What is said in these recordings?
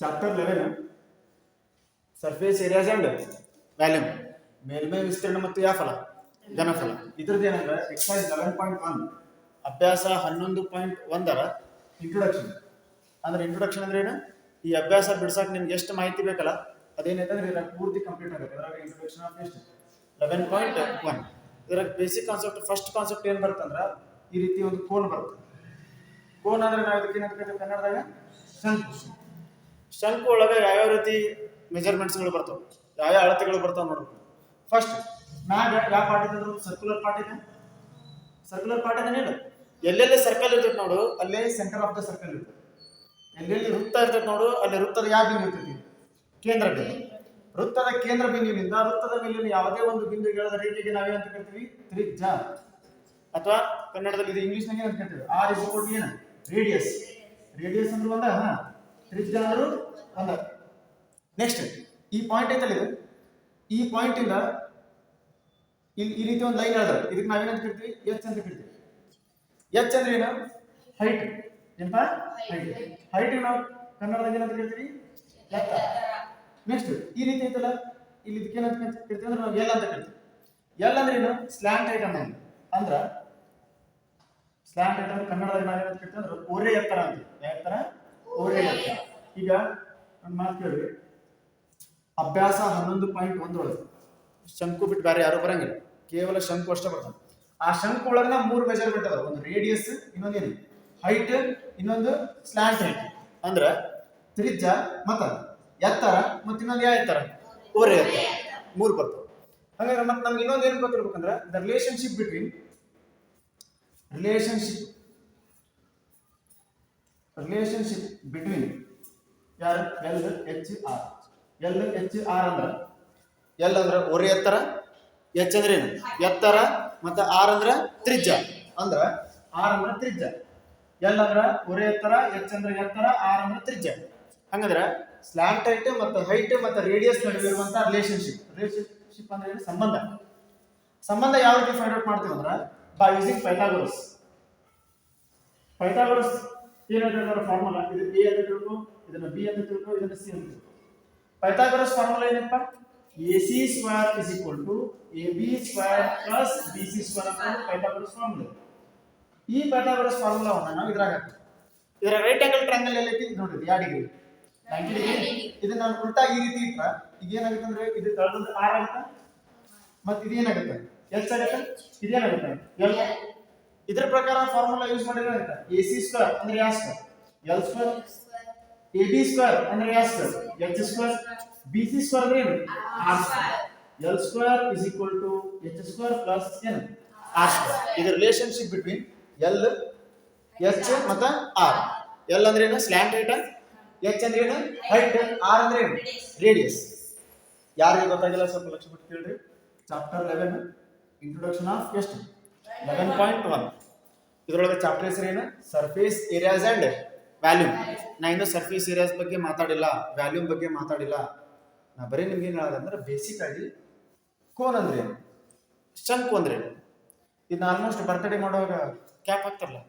Chapter eleven surface areas and volume ಮೇಲ್ಮೈ ವಿಸ್ತೀರ್ಣ ಮತ್ತು ಯಾಫಲ ಘನಫಲ ಇದ್ರದ್ದು ಏನಂದ್ರೆ ಎಕ್ಸೈಸ್ ಲೆವೆನ್ ಪಾಯಿಂಟ್ ಒನ್ ಅಭ್ಯಾಸ ಹನ್ನೊಂದು ಪಾಯಿಂಟ್ ಒಂದರ ಇಂಟ್ರೊಡಕ್ಷನ್ ಅಂದ್ರೆ ಇಂಟ್ರೊಡಕ್ಷನ್ ಅಂದ್ರೆ ಏನು? ಈ ಅಭ್ಯಾಸ ಬಿಡ್ಸಕ್ಕೆ ನಿಮ್ಗೆ ಎಷ್ಟು ಮಾಹಿತಿ ಬೇಕಲ್ಲ ಅದೇನೈತಂದ್ರೆ ಇದ್ರಾಗ ಪೂರ್ತಿ ಕಂಪ್ಲೀಟ್ ಆಗುತ್ತೆ. ಅದ್ರಾಗ ಇಂಟ್ರೊಡಕ್ಷನ್ ಆಫ್ ಎಷ್ಟು ಲೆವೆನ್ ಪಾಯಿಂಟ್ ಒನ್ ಇದ್ರಾಗ ಬೇಸಿಕ್ ಕಾನ್ಸೆಪ್ಟ್ ಫಸ್ಟ್ ಕಾನ್ಸೆಪ್ಟ್ ಏನು ಬರುತ್ತಂದ್ರೆ ಈ ರೀತಿ ಒಂದು ಕೋನ್ ಬರುತ್ತೆ. ಕೋನ್ ಅಂದ್ರೆ ನಾವು ಇದಕ್ಕೆ ಏನಂತ ಕನ್ನಡದಾಗ? ಶಂಕು ಶಂಕು ಒಳಗೆ ಯಾವ್ಯಾವ ರೀತಿ ಮೆಜರ್ಮೆಂಟ್ಸ್ಗಳು ಬರ್ತಾವೆ? ಯಾವ್ಯಾವ ಅಳತೆಗಳು ಬರ್ತಾವೆ ನೋಡ್ಬೇಕು ಫಸ್ಟ್ ಮ್ಯಾಗ ಯಾವ ಪಾರ್ಟ್ ಇದೆ ಸರ್ಕ್ಯುಲರ್ ಪಾರ್ಟ್ ಇದೆ. ಸರ್ಕ್ಯುಲರ್ ಪಾರ್ಟ್ ಎಲ್ಲೆಲ್ಲಿ ಸರ್ಕಲ್ ಇರ್ತೈತೆ ನೋಡು, ಅಲ್ಲೇ ಸೆಂಟರ್ ಆಫ್ ದ ಸರ್ಕಲ್ ಇರ್ತದೆ ಎಲ್ಲೆಲ್ಲಿ ವೃತ್ತ ಇರ್ತೈತೆ ನೋಡು, ಅಲ್ಲಿ ವೃತ್ತದ ಯಾವ ಬಿಂದು ಇರ್ತೈತಿ? ಕೇಂದ್ರ ಬಿಂದು. ವೃತ್ತದ ಕೇಂದ್ರ ಬಿಂದುವಿನಿಂದ ವೃತ್ತದ ಮೇಲಿನ ಯಾವುದೇ ಒಂದು ಬಿಂದು ಹೇಳದ ರೇಖೆಗೆ ನಾವೇನಂತ ಕರಿತೀವಿ? ತ್ರಿಜ್ಯ. ಅಥವಾ ಕನ್ನಡದಲ್ಲಿ ಇದು ಇಂಗ್ಲಿಷ್ನಾಗ ಏನಂತ ಕರಿತೀವಿ? ಆರ್ ಇಸ್ ಏನು? ರೇಡಿಯಸ್ ರೇಡಿಯಸ್ ಅಂದ್ರೆ ಒಂದ ತ್ರಿಜ್ಯ ಅಂದ್ರು ನೆಕ್ಸ್ಟ್ ಈ ಪಾಯಿಂಟ್ ಐತಲ್ಲ ಇದು? ಈ ಪಾಯಿಂಟ್ ಇಂದ ಇಲ್ಲಿ ಈ ರೀತಿ ಒಂದು ಲೈನ್ ಹೇಳ್ದ ಇದಕ್ಕೆ ನಾವೇನಂತ ಕರಿತೀವಿ ಎಚ್ ಅಂತ ಕರಿತೀವಿ ಎಚ್ ಅಂದ್ರೆ ಏನು? ಹೈಟ್ ಎಂತ ಹೈಟ್ ಹೈಟ್ ನಾವು ಕನ್ನಡದಾಗ ಏನಂತ ಕರಿತೀವಿ ಎತ್ತ ನೆಕ್ಸ್ಟ್ ಈ ರೀತಿ ಐತಲ್ಲ? ಇಲ್ಲಿ ಇದಕ್ಕೆ ಏನಂತ ಕರಿತೀವಿ ಅಂದ್ರೆ ನಾವು ಎಲ್ ಅಂತ ಕರಿತೀವಿ ಎಲ್ ಅಂದ್ರೆ ಏನು? ಸ್ಲ್ಯಾಂಟ್ ಐಟಮ್ ಅಂತ ಅಂದ್ರ ಸ್ಲ್ಯಾಂಟ್ ಐಟಮ್ ಅಂದ್ರೆ ಕನ್ನಡದಾಗ ನಾವೇನಂತ ಕರಿತೀವಿ ಅಂದ್ರೆ ಓರೆ ಎತ್ತರ ಅಂತ ಎತ್ತರ? ಎತ್ತರ ಈಗ ಒಂದು ಮಾತು ಕೇಳಿ. ಅಭ್ಯಾಸ ಹನ್ನೊಂದು ಪಾಯಿಂಟ್ ಒಂದೊಳಗೆ ಶಂಕು ಬಿಟ್ಟು ಬೇರೆ ಯಾರು ಬರಂಗಿಲ್ಲ. ಕೇವಲ ಶಂಕು ಅಷ್ಟೇ ಬರ್ತಾನೆ ಆ ಶಂಕು ಒಳಗ ಮೂರು ಮೆಜರ್ಮೆಂಟ್ ಅದಾವ. ಒಂದು ರೇಡಿಯಸ್ ಇನ್ನೊಂದು ಏನು? ಹೈಟ್ ಇನ್ನೊಂದು ಸ್ಲ್ಯಾಂಟ್ ಹೈಟ್ ಅಂದ್ರ ತ್ರಿಜ್ಯ ಮತ್ತ ಎತ್ತರ ಮತ್ತೆ ಇನ್ನೊಂದು ಯಾವ ಎತ್ತರ? ಓರೆ ಎತ್ತರ ಮೂರು ಬರ್ತವೆ ಹಾಗಾದ್ರೆ ಮತ್ತೆ ನಮ್ಗೆ ಇನ್ನೊಂದು ಏನು ಗೊತ್ತಿರ್ಬೇಕಂದ್ರೆ the relationship between relationship relationship between ಯಾರು L H R L H R ಅಂದ್ರೆ? ಎಲ್ ಅಂದ್ರೆ ಒರೆ ಎತ್ತರ ಎಚ್ ಅಂದ್ರೆ ಏನು? ಎತ್ತರ ಮತ್ತು ಆರ್ ಅಂದ್ರೆ ತ್ರಿಜ್ಯ. ಅಂದ್ರೆ ಆರ್ ಅಂದ್ರೆ ತ್ರಿಜ್ಯ. ಎಲ್ ಅಂದ್ರೆ ಒರೆ ಎತ್ತರ ಎಚ್ ಅಂದ್ರೆ ಎತ್ತರ ಆರ್ ಅಂದ್ರೆ ತ್ರಿಜ್ಯ. ಹಂಗಂದ್ರೆ ಸ್ಲ್ಯಾಂಟ್ ಹೈಟ್ ಮತ್ತು ಹೈಟ್ ಮತ್ತು ರೇಡಿಯಸ್ ನಡುವೆ ಇರುವಂತ ರಿಲೇಶನ್ಶಿಪ್ ರಿಲೇಶನ್ಶಿಪ್ ಅಂದ್ರೆ ಏನು? ಸಂಬಂಧ. ಸಂಬಂಧ ಯಾವ ರೀತಿ ಫೈಂಡ್ ಔಟ್ ಮಾಡ್ತೀವಿ ಅಂದ್ರೆ ಬೈ ಯೂಸಿಂಗ್ ಪೈಥಾಗೋರಸ್ ಪೈಥಾಗೋರಸ್ ಏನಾದ್ರು ಫಾರ್ಮುಲಾ ಇದು ಎ ಅಂತ ತಿಳ್ಕೊ ಇದನ್ನ ಬಿ ಅಂತ ತಿಳ್ಕೊ ಇದನ್ನ ಸಿ ಅಂತ ತಿಳ್ಕೊ ಪೈಥಾಗರಸ್ ಫಾರ್ಮುಲಾ ಏನಪ್ಪ? A C square is equal to A B square plus B C square ಅಂತ ಪೈಥಾಗರಸ್ ಫಾರ್ಮುಲಾ ಈ ಪೈಥಾಗರಸ್ ಫಾರ್ಮುಲಾವನ್ನ ನಾವು ಇದ್ರಾಗ ಹಾಕ್ತೀವಿ. ಇದರ ರೈಟ್ ಆಂಗಲ್ ಟ್ರಯಾಂಗಲ್ ಎಲ್ಲೈತಿ ನೋಡ್ರಿ ಯಾವ ಡಿಗ್ರಿ ನೈಂಟಿ ಡಿಗ್ರಿ ಇದನ್ನ ನಾನು ಉಲ್ಟಾ ಈ ರೀತಿ ಇಟ್ರ, ಈಗ ಏನಾಗುತ್ತೆ ಅಂದ್ರೆ ಇದು ತಳದಿಂದ ಆರ್ ಆಗುತ್ತೆ ಮತ್ತೆ ಇದೇನಾಗುತ್ತೆ ಎಚ್ ಆಗುತ್ತೆ ಇದೇನಾಗುತ್ತೆ ಎಲ್? ಇದ್ರ ಪ್ರಕಾರ ಫಾರ್ಮುಲಾ ಯೂಸ್ ಮಾಡಿದ್ರೆ ಆಗುತ್ತೆ ಎ ಸಿ ಸ್ಕ್ವೇರ್ ಅಂದ್ರೆ ಯಾವ square L square A B square ಅಂದ್ರೆ ಯಾವ square H square B C square ಅಂದ್ರೆ ಏನು R square L square is equal to H square plus ಏನು ಆರ್ ಸ್ಕ್ವೇರ್ ಇದು ರಿಲೇಶನ್ಶಿಪ್ ಬಿಟ್ವೀನ್ ಎಲ್ ಎಚ್ ಮತ್ತು R L ಅಂದ್ರೆ ಏನು? ಸ್ಲ್ಯಾಂಟ್ ಹೈಟ್ ಎಚ್ ಅಂದ್ರೆ ಏನು? ಹೈಟ್ ಆರ್ ಅಂದ್ರೆ ಏನು? ರೇಡಿಯಸ್ ಯಾರಿಗೆ ಗೊತ್ತಾಗಿಲ್ಲ? ಸ್ವಲ್ಪ ಲಕ್ಷ ಬಿಟ್ಟು ಕೇಳ್ರಿ. ಚಾಪ್ಟರ್ ಲೆವೆನ್ ಇಂಟ್ರೊಡಕ್ಷನ್ ಆಫ್ ಎಷ್ಟು ಲೆವೆನ್ ಪಾಯಿಂಟ್ ಒನ್ ಇದರೊಳಗೆ ಚಾಪ್ಟರ್ ಹೆಸರು ಏನು? ಸರ್ಫೇಸ್ ಏರಿಯಾಸ್ ಅಂಡ್ ವ್ಯಾಲ್ಯೂಮ್ ನಾ ಇನ್ನು ಸರ್ಫೇಸ್ ಏರಿಯಾಸ್ ಬಗ್ಗೆ ಮಾತಾಡಿಲ್ಲ ವ್ಯಾಲ್ಯೂಮ್ ಬಗ್ಗೆ ಮಾತಾಡಿಲ್ಲ. ನಾ ಬರೀ ನಿಮ್ಗೆ ಏನು ಹೇಳೋದಂದ್ರೆ ಬೇಸಿಕ್ ಆಗಿ ಕೋನ್ ಅಂದ್ರೆ ಏನು? ಶಂಕು ಅಂದ್ರೆ ಏನು? ಇದನ್ನ ಆಲ್ಮೋಸ್ಟ್ ಬರ್ತ್ಡೇ ಮಾಡುವಾಗ ಕ್ಯಾಪ್ ಹಾಕ್ತಾರಲ್ಲ?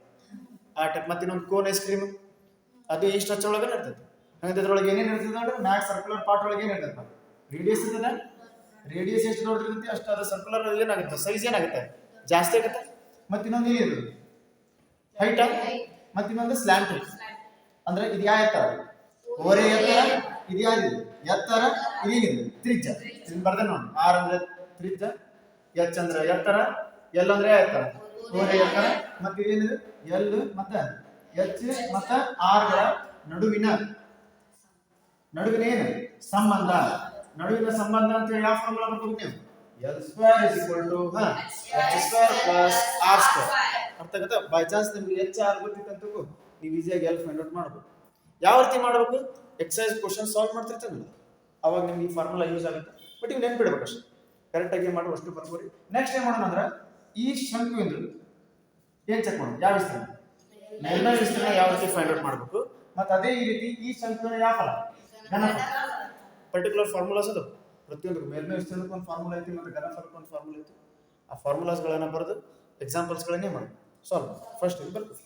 ಆ ಟೈಪ್ ಮತ್ತೆ ಇನ್ನೊಂದು ಕೋನ್ ಐಸ್ ಕ್ರೀಮ್ ಅದು ಈ ಸ್ಟ್ರಚ್ ಒಳಗೆ ಇರ್ತದೆ. ಹಂಗಂದ್ರೆ ಇದ್ರೊಳಗೆ ಏನೇನು ಇರ್ತದೆ ಅಂದ್ರೆ ಮ್ಯಾಕ್ ಸರ್ಕ್ಯುಲರ್ ಪಾರ್ಟ್ ಒಳಗೆ ಏನು ಇರ್ತದೆ ರೇಡಿಯಸ್ ಇರ್ತದೆ. ರೇಡಿಯಸ್ ಎಷ್ಟು ದೊಡ್ಡದಿರುತ್ತೆ ಅಷ್ಟು ಅದು ಸರ್ಕ್ಯುಲರ್ ಏನಾಗುತ್ತೆ? ಸೈಜ್ ಏನಾಗುತ್ತೆ? ಜಾಸ್ತಿ ಆಗುತ್ತೆ. ಮತ್ತೆ ಇನ್ನೊಂದು ಏನಿದೆ ಹೈಟ್ ಮತ್ತೆ ಇನ್ನೊಂದು ಸ್ಲ್ಯಾಂಟ್ ಅಂದ್ರೆ ಇದು ಯಾವ ಎತ್ತರ? ಓರೆ ಎತ್ತರ, ಇದು ಯಾವ ಎತ್ತರ? ಇದೇನಿದೆ ತ್ರಿಜ್ಯ. ಇದನ್ನ ಬರ್ದೆ ನೋಡಿ. ಆರ್ ಅಂದ್ರೆ ತ್ರಿಜ್ಯ, ಎಚ್ ಅಂದ್ರೆ ಎತ್ತರ, ಎಲ್ ಅಂದ್ರೆ ಎತ್ತರ? ಓರೆ ಎತ್ತರ. ಮತ್ತೆ ಇದೇನಿದೆ ಎಲ್ ಮತ್ತೆ ಎಚ್ ಮತ್ತೆ ಆರ್ಗಳ ನಡುವಿನ ನಡುವಿನ ಏನು? ಸಂಬಂಧ. ನಡುವಿನ ಸಂಬಂಧ ಅಂತ ಹೇಳಿ ಯಾವ ಫಾರ್ಮುಲಾ ಬರ್ತೀವಿ L square is equal to H square plus R square. ಅರ್ಥ ಆಗುತ್ತಾ? ಬೈ ಚಾನ್ಸ್ ನಿಮ್ಗೆ ಎಚ್ ಆರ್ ಗೊತ್ತಿತ್ತಂತೂ ನೀವು ಈಸಿಯಾಗಿ ಎಲ್ ಫೈಂಡ್ ಔಟ್ ಮಾಡ್ಬೋದು ಯಾವ ರೀತಿ ಮಾಡಬೇಕು? ಎಕ್ಸಸೈಸ್ ಕ್ವಶನ್ ಸಾಲ್ವ್ ಮಾಡ್ತಿರ್ತೀವಿ ಅವಾಗ ನಿಮ್ಗೆ ಈ ಫಾರ್ಮುಲಾ ಯೂಸ್ ಆಗುತ್ತೆ. ಬಟ್ ಇವ್ ನೆನ್ಪಿಡ್ಬೇಕು ಅಷ್ಟೇ. ಕರೆಕ್ಟಾಗಿ ಏನು ಮಾಡುವ ಅಷ್ಟು ಬರ್ತೀವಿ ನೆಕ್ಸ್ಟ್ ಏನು ಮಾಡೋಣ ಅಂದ್ರೆ ಈ ಶಂಕು ಎಂದು ಏನ್ ಚೆಕ್ ಮಾಡೋಣ? ಯಾವ ವಿಸ್ತೀರ್ಣ? ಮೇಲ್ಮೈ ವಿಸ್ತೀರ್ಣ ಯಾವ ರೀತಿ ಫೈಂಡ್ ಔಟ್ ಮಾಡಬೇಕು? ಮತ್ತೆ ಅದೇ ಈ ರೀತಿ ಈ ಶಂಕುನ ಯಾವ ಫಲ? ಘನಫಲ. ಪರ್ಟಿಕ್ಯುಲರ್ ಫಾರ್ಮುಲಾಸ್ ಅದು. ಪ್ರತಿಯೊಂದು ಮೇಲ್ಮೈ ವಿಸ್ತೀರ್ಣಕ್ಕೆ ಒಂದು ಫಾರ್ಮುಲಾ ಐತಿ ಮತ್ತು ಘನಫಲಕ್ಕೆ ಒಂದು ಫಾರ್ಮುಲಾ ಐತಿ. ಆ ಫಾರ್ಮುಲಾಸ್ಗಳನ್ನ ಬರೆದು ಎಕ್ಸಾಂಪಲ್ಸ್ಗಳನ್ನೇ ಮಾಡಿ. ಸಾಲ್ವ್ ಫಸ್ಟ್ ಇದು ಬರ್ತದೆ.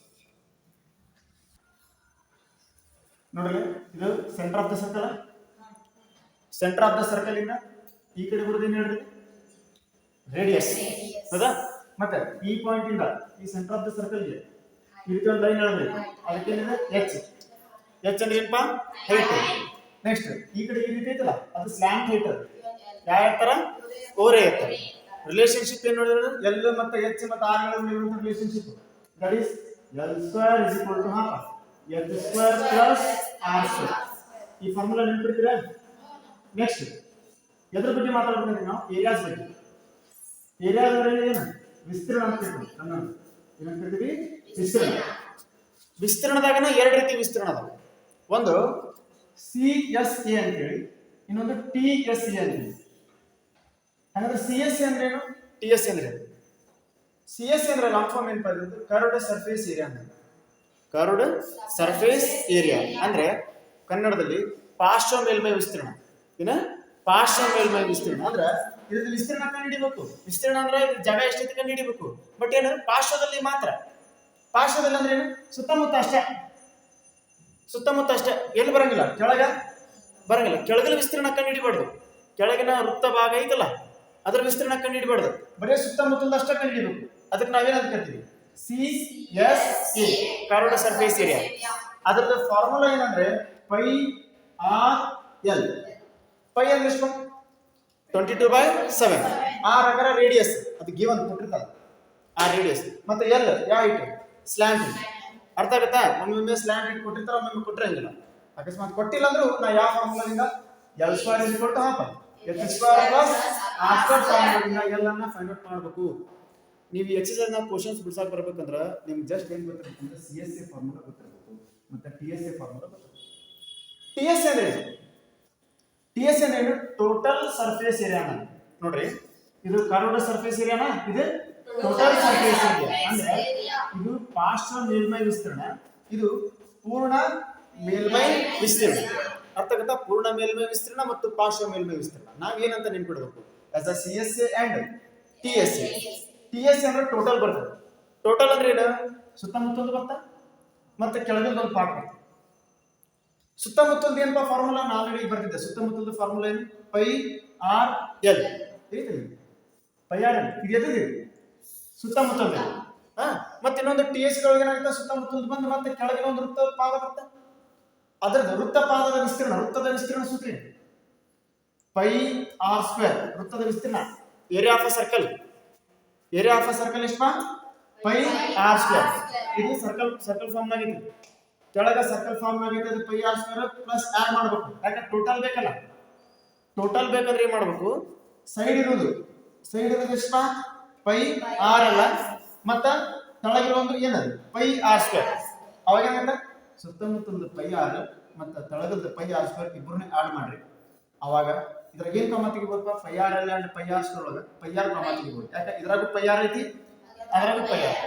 ನೋಡ್ರಿ ಇದು centre of the circle centre of the circle ಇಂದ ಈ ಕಡೆ ಬರೋದು ಏನು ಹೇಳ್ರಿ? ರೇಡಿಯಸ್ ಹೌದಾ? ಮತ್ತೆ ಈ ಪಾಯಿಂಟ್ ಇಂದ ಈ ಸೆಂಟರ್ ಆಫ್ ದ ಸರ್ಕಲ್ಗೆ ಈ ರೀತಿ ಒಂದು ಲೈನ್ ಹೇಳ್ಬೇಕು ಅದಕ್ಕೆ ಏನಿದೆ? ಎಚ್ ಎಚ್ ಅಂದ್ರೆ ಏನಪ್ಪ ಹೈಟ್ ನೆಕ್ಸ್ಟ್ ಈ ಕಡೆ ಈ ರೀತಿ ಐತಲ್ಲ? ಅದು ಸ್ಲ್ಯಾಂಟ್ ಹೈಟ್ ಅದು ಯಾವ ತರ? ಓರೆ ಎತ್ತರ ರಿಲೇಶನ್ಶಿಪ್ ಏನ್ ನೋಡಿದ್ರೆ ಎಲ್ ಮತ್ತೆ ಎಚ್ ಮತ್ತೆ ಆರ್ಗಳ relationship that is L square is equal to half L square plus R square ಈ ಫಾರ್ಮುಲಾ ನೆನ್ಪಿಡ್ತೀರಾ? ನೆಕ್ಸ್ಟ್ ಎದ್ರ ಬಗ್ಗೆ ಮಾತಾಡ್ತೀನಿ ನಾವು ಏರಿಯಾಸ್ ಬಗ್ಗೆ. ಏರಿಯಾ ಅಂದ್ರೆ ಏನು? ವಿಸ್ತೀರ್ಣ ಅಂತ ಕನ್ನಡ ಏನಂತ ವಿಸ್ತೀರ್ಣ. ವಿಸ್ತೀರ್ಣದಾಗನ ಎರಡು ರೀತಿ ವಿಸ್ತೀರ್ಣ ಅದಾವ. ಒಂದು ಸಿ ಎಸ್ ಎ ಅಂತೇಳಿ. ಇನ್ನೊಂದು ಟಿ ಎಸ್ ಎ ಅಂತೇಳಿ. ಹಾಗಾದ್ರೆ ಸಿ ಎಸ್ ಎ ಅಂದ್ರೆ ಏನು ಟಿ ಎಸ್ ಎ ಅಂದ್ರೆ ಸಿ ಎಸ್ ಅಂದ್ರೆ ಲಾಂಗ್ ಫಾರ್ಮ್ ಏನಪ್ಪ ಅಂದ್ರೆ ಕರ್ವ್ಡ್ ಸರ್ಫೇಸ್ ಏರಿಯಾ ಅಂತ. ಕರ್ವ್ಡ್ ಸರ್ಫೇಸ್ ಏರಿಯಾ ಅಂದ್ರೆ ಕನ್ನಡದಲ್ಲಿ ಪಾರ್ಶ್ವ ಮೇಲ್ಮೈ ವಿಸ್ತೀರ್ಣ. ಏನ? ಪಾರ್ಶ್ವ ಮೇಲ್ಮೈ ವಿಸ್ತೀರ್ಣ. ಅಂದ್ರೆ ಇದ್ರದ್ದು ವಿಸ್ತೀರ್ಣ ಕಂಡು ಹಿಡಿಬೇಕು ವಿಸ್ತೀರ್ಣ ಅಂದ್ರೆ ಜಾಗ ಎಷ್ಟೈತಿ ಕಂಡು ಹಿಡಿಬೇಕು ಬಟ್ ಏನು? ಪಾರ್ಶ್ವದಲ್ಲಿ ಮಾತ್ರ. ಪಾರ್ಶ್ವದಲ್ಲಿ ಅಂದ್ರೆ ಏನು? ಸುತ್ತಮುತ್ತ ಅಷ್ಟೇ. ಸುತ್ತಮುತ್ತ ಅಷ್ಟೇ ಎಲ್ಲಿ ಬರಂಗಿಲ್ಲ? ಕೆಳಗ? ಬರಂಗಿಲ್ಲ. ಕೆಳಗಲ ವಿಸ್ತೀರ್ಣ ಕಂಡು ಹಿಡಿಬಾರ್ದು. ಕೆಳಗಿನ ವೃತ್ತ ಭಾಗ ಐತಲ್ಲ, ಅದ್ರ ವಿಸ್ತೀರ್ಣ ಕಂಡು ಹಿಡಿಬಾರ್ದು. ಬರೀ ಸುತ್ತಮುತ್ತಲ ಅಷ್ಟೇ ಕಂಡು ಅದಕ್ಕೆ ನಾವೇನಂತ ಕರಿತೀವಿ? C S A curved surface area ಅದ್ರದ್ದು ಫಾರ್ಮುಲಾ ಏನಂದ್ರೆ ಪೈ ಆರ್ ಎಲ್ ಪೈ ಅಂದ್ರೆ ಎಷ್ಟು? Twenty two by seven R Agara radius ಅದು ಗಿವನ್ ಕೊಟ್ಟಿರ್ತಾರೆ ಆ ರೇಡಿಯಸ್ ಮತ್ತೆ ಎಲ್ ಯಾವ ಐಟಮ್ ಸ್ಲ್ಯಾಂಟ್ ಅರ್ಥ ಆಗುತ್ತಾ? ಒಮ್ಮೊಮ್ಮೆ ಸ್ಲ್ಯಾಂಡ್ ಇಟ್ಟು ಕೊಟ್ಟಿರ್ತಾರೆ ಒಮ್ಮೊಮ್ಮೆ ಕೊಟ್ಟಿರಂಗಿಲ್ಲ ಅಕಸ್ಮಾತ್ ಕೊಟ್ಟಿಲ್ಲ ಅಂದ್ರೆ ನಾ ಯಾವ ಫಾರ್ಮುಲಾದಿಂದ ಎಲ್ ಸ್ಕ್ವೇರ್ ಇಸ್ ಕೊಟ್ಟು half L square plus R square ಫಾರ್ಮುಲಾದಿಂದ ಎಲ್ಲನ್ನ ಫೈಂಡ್ ಔಟ್ ಮಾಡಬೇಕು. ನೀವು ಎಕ್ಸಸೈಸ್ ನಾವು ಕ್ವಶನ್ಸ್ ಬಿಡ್ಸಾಕ್ ಬರ್ಬೇಕಂದ್ರ ನಿಮ್ಗೆ ಜಸ್ಟ್ ಏನ್ ಗೊತ್ತಿರ್ಬೇಕಂದ್ರೆ ಸಿ ಎಸ್ ಎ ಫಾರ್ಮುಲಾ ಗೊತ್ತಿರಬೇಕು. ಮತ್ತೆ ಟಿ ಎಸ್ ಎ ಫಾರ್ಮುಲಾ ಗೊತ್ತಿರಬೇಕು. ಟಿ ಎಸ್ ಅಂದ್ರೆ ಟಿ ಎಸ್ ಅಂದ್ರೆ ಟೋಟಲ್ ಸರ್ಫೇಸ್ ಏರಿಯಾ ನೋಡ್ರಿ, ಇದು ಕರ್ವ್ಡ್ ಸರ್ಫೇಸ್ ಏರಿಯಾನ ಇದು ಟೋಟಲ್ ಸರ್ಫೇಸ್ ಏರಿಯಾ ಅಂದ್ರೆ ಇದು ಪಾರ್ಶ್ವ ಮೇಲ್ಮೈ ವಿಸ್ತೀರ್ಣ ಇದು ಪೂರ್ಣ ಮೇಲ್ಮೈ ವಿಸ್ತೀರ್ಣ. ಅರ್ಥ ಆಗುತ್ತಾ? ಪೂರ್ಣ ಮೇಲ್ಮೈ ವಿಸ್ತೀರ್ಣ ಮತ್ತು ಪಾರ್ಶ್ವ ಮೇಲ್ಮೈ ವಿಸ್ತೀರ್ಣ. ನಾವ್ ಏನಂತ ನೆನ್ಪಿಡ್ಬೇಕು? As a C S A and T S A T S A ಅಂದ್ರೆ ಟೋಟಲ್ ಬರ್ತದೆ. ಟೋಟಲ್ ಅಂದ್ರೆ ಏನು? ಸುತ್ತಮುತ್ತೊಂದು ಬರ್ತಾ? ಮತ್ತೆ ಕೆಳಗಿಂದ ಒಂದು ಪಾರ್ಟ್ ಬರ್ತದೆ. ಸುತ್ತಮುತ್ತೊಂದು ಏನಪ್ಪ ಫಾರ್ಮುಲಾ ನಾನು ಆಲ್ರೆಡಿ ಬರ್ತಿದ್ದೆ ಸುತ್ತಮುತ್ತೊಂದು ಫಾರ್ಮುಲಾ ಏನು? Pi R L. Pi R L. ಇದು ಎದಿದೆ ಸುತ್ತಮುತ್ತಲದ. ಹಾ, ಮತ್ತೆ ಇನ್ನೊಂದು ಟಿ ಎಸ್ ಗಳಿಗೆ ಏನಾಗುತ್ತೆ ಸುತ್ತಮುತ್ತಲದ ಬಂದು ಮತ್ತೆ ಕೆಳಗಿನ ಒಂದು ವೃತ್ತ ಪಾದ ಬರುತ್ತೆ. ಅದ್ರದ್ದು ವೃತ್ತ ಪಾದದ ವಿಸ್ತೀರ್ಣ, ವೃತ್ತದ ವಿಸ್ತೀರ್ಣ ಸೂತ್ರ. ಪೈ ಆರ್ ಸ್ಕ್ವೇರ್ ವೃತ್ತದ ವಿಸ್ತೀರ್ಣ. Area of a circle area of a circle ಎಷ್ಟು ಪೈ? ಆರ್ ಸ್ಕ್ವೇರ್ ಇದು ಸರ್ಕಲ್ ಸರ್ಕಲ್ ಫಾರ್ಮ್ ನಾಗೈತಿ. ಕೆಳಗ ಸರ್ಕಲ್ ಫಾರ್ಮ್ ಆಗಿದೆ ಅದು pi R square plus add ಮಾಡ್ಬೇಕು. ಯಾಕಂದ್ರೆ ಟೋಟಲ್ ಬೇಕಲ್ಲ. ಟೋಟಲ್ ಬೇಕಂದ್ರೆ ಏನ್ ಮಾಡ್ಬೇಕು? ಸೈಡ್ ಇರೋದು. ಸೈಡ್ ಇರೋದು ಎಷ್ಟು ಪೈ ಆರ್ ಅಲ್ಲ ಮತ್ತ ತಳಗಿರೋ ಒಂದು ಏನದು ಪೈ ಆರ್ ಸ್ಕ್ವೇರ್ ಅವಾಗ ಏನಾಗುತ್ತೆ ಸುತ್ತಮುತ್ತಲದ ಪೈ ಆರ್ ಮತ್ತ ತಳಗದ ಪೈ ಆರ್ ಸ್ಕ್ವೇರ್ ಇಬ್ಬರನ್ನ ಆಡ್ ಮಾಡ್ರಿ ಅವಾಗ ಇದ್ರಾಗ ಏನ್ ಕ್ರಮ ತೆಗಿಬೋದಪ್ಪ pi R L and pi R square ಒಳಗ ಪೈ ಆರ್ ಕ್ರಮ ತೆಗಿಬೋದು ಯಾಕೆ ಇದ್ರಾಗೂ ಪೈ ಆರ್ ಐತಿ ಅದ್ರಾಗೂ ಪೈ ಆರ್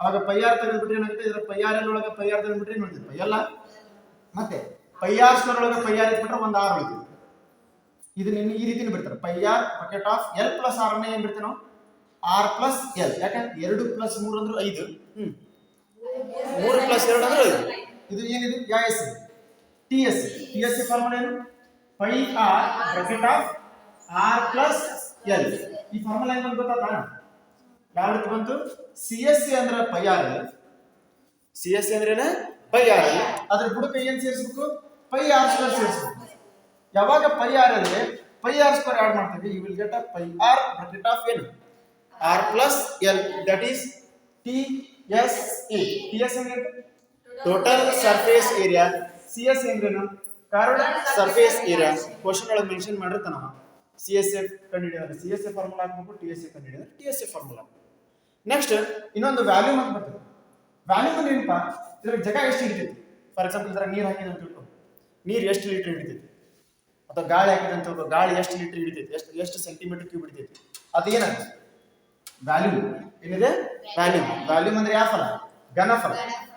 ಅವಾಗ ಪೈ ಆರ್ ತೆಗೆದ್ಬಿಟ್ರೆ ಏನಾಗುತ್ತೆ ಇದ್ರ ಪೈ ಆರ್ ಎಲ್ ಒಳಗ ಪೈ ಆರ್ ತೆಗೆದ್ಬಿಟ್ರೆ ಏನ್ ಮಾಡ್ತೀವಿ ಪೈ ಅಲ್ಲ ಮತ್ತೆ ಪೈ ಆರ್ ಸ್ಕ್ವೇರ್ ಒಳಗ ಪೈ ಆರ್ ಇಟ್ಬಿಟ್ರೆ ಒಂದು ಆರ್ ಉಳಿತೀವಿ ಇದನ್ನ ಈ ರೀತಿನ ಬಿಡ್ತಾರೆ pi R bracket of L plus R ಅನ್ನ ಏನ್ ಬಿಡ್ತೀವಿ ನಾವು ಆರ್ ಪ್ಲಸ್ ಎಲ್ ಯಾಕಂದ್ರೆ ಎರಡು ಪ್ಲಸ್ ಮೂರು ಅಂದ್ರೆ ಐದು. ಮೂರು ಪ್ಲಸ್ ಎರಡು ಅಂದ್ರೆ ಐದು. ಇದು ಏನಿದೆ? ಯಾ S T S T S formula ಏನು? Pi R bracket of R plus L ಈ ಫಾರ್ಮುಲಾ ಏನು ಗೊತ್ತಾ ಯಾವ ರೀತಿ ಬಂತು. ಸಿ ಎಸ್ ಸಿ ಅಂದ್ರೆ pi R C S C ಅಂದ್ರೆ ಏನು? ಪೈ ಆರ್ ಅದ್ರ ಬುಡಕ್ಕೆ ಏನ್ ಸೇರಿಸ್ಬೇಕು? ಪೈ ಆರ್ ಸ್ಕ್ವೇರ್ ಸೇರಿಸ್ಬೇಕು. ಯಾವಾಗ ಪೈ ಆರ್ ಅಂದ್ರೆ ಪೈ ಆರ್ ಸ್ಕ್ವೇರ್ ಆಡ್ ಮಾಡ್ತೀವಿ you will get a pi R bracket of N R plus L that is T S A T S ಅಂದ್ರೆ total surface area C S ಅಂದ್ರೇನು curved surface area question ಒಳಗೆ mention C S F ಕಂಡುಹಿಡಿಯೋದು C S F formula ಹಾಕ್ಬೇಕು T S F ಕಂಡುಹಿಡಿಯೋದು T S F formula next ಇನ್ನೊಂದು volume ಅಂತ ಬರ್ತದೆ. Volume ಏನಪ್ಪ? ಇದ್ರ ಜಗ ಎಷ್ಟು ಹಿಡಿತೈತಿ ಫಾರ್ ಎಕ್ಸಾಂಪಲ್ ಇದ್ರ ನೀರು ಹಾಕಿದೆ ಅಂತ ತಿಳ್ಕೊ. ನೀರು ಎಷ್ಟು ಲೀಟರ್ ಹಿಡಿತೈತಿ? ಅಥವಾ ಗಾಳಿ ಹಾಕಿದೆ ಅಂತ ಗಾಳಿ ಎಷ್ಟು ಲೀಟರ್ ಹಿಡಿತೈತಿ? ಎಷ್ಟು ಎಷ್ಟು ಸೆಂಟಿಮೀಟರ್ ಕ್ಯೂಬ್ ಹಿಡಿತೈತಿ? ಅದೇನ ವ್ಯಾಲ್ಯೂಮ್ ಏನಿದೆ? ವ್ಯಾಲ್ಯೂಮ್ ವ್ಯಾಲ್ಯೂಮ್ ಅಂದ್ರೆ ಯಾವ ಫಲ? ಘನಫಲ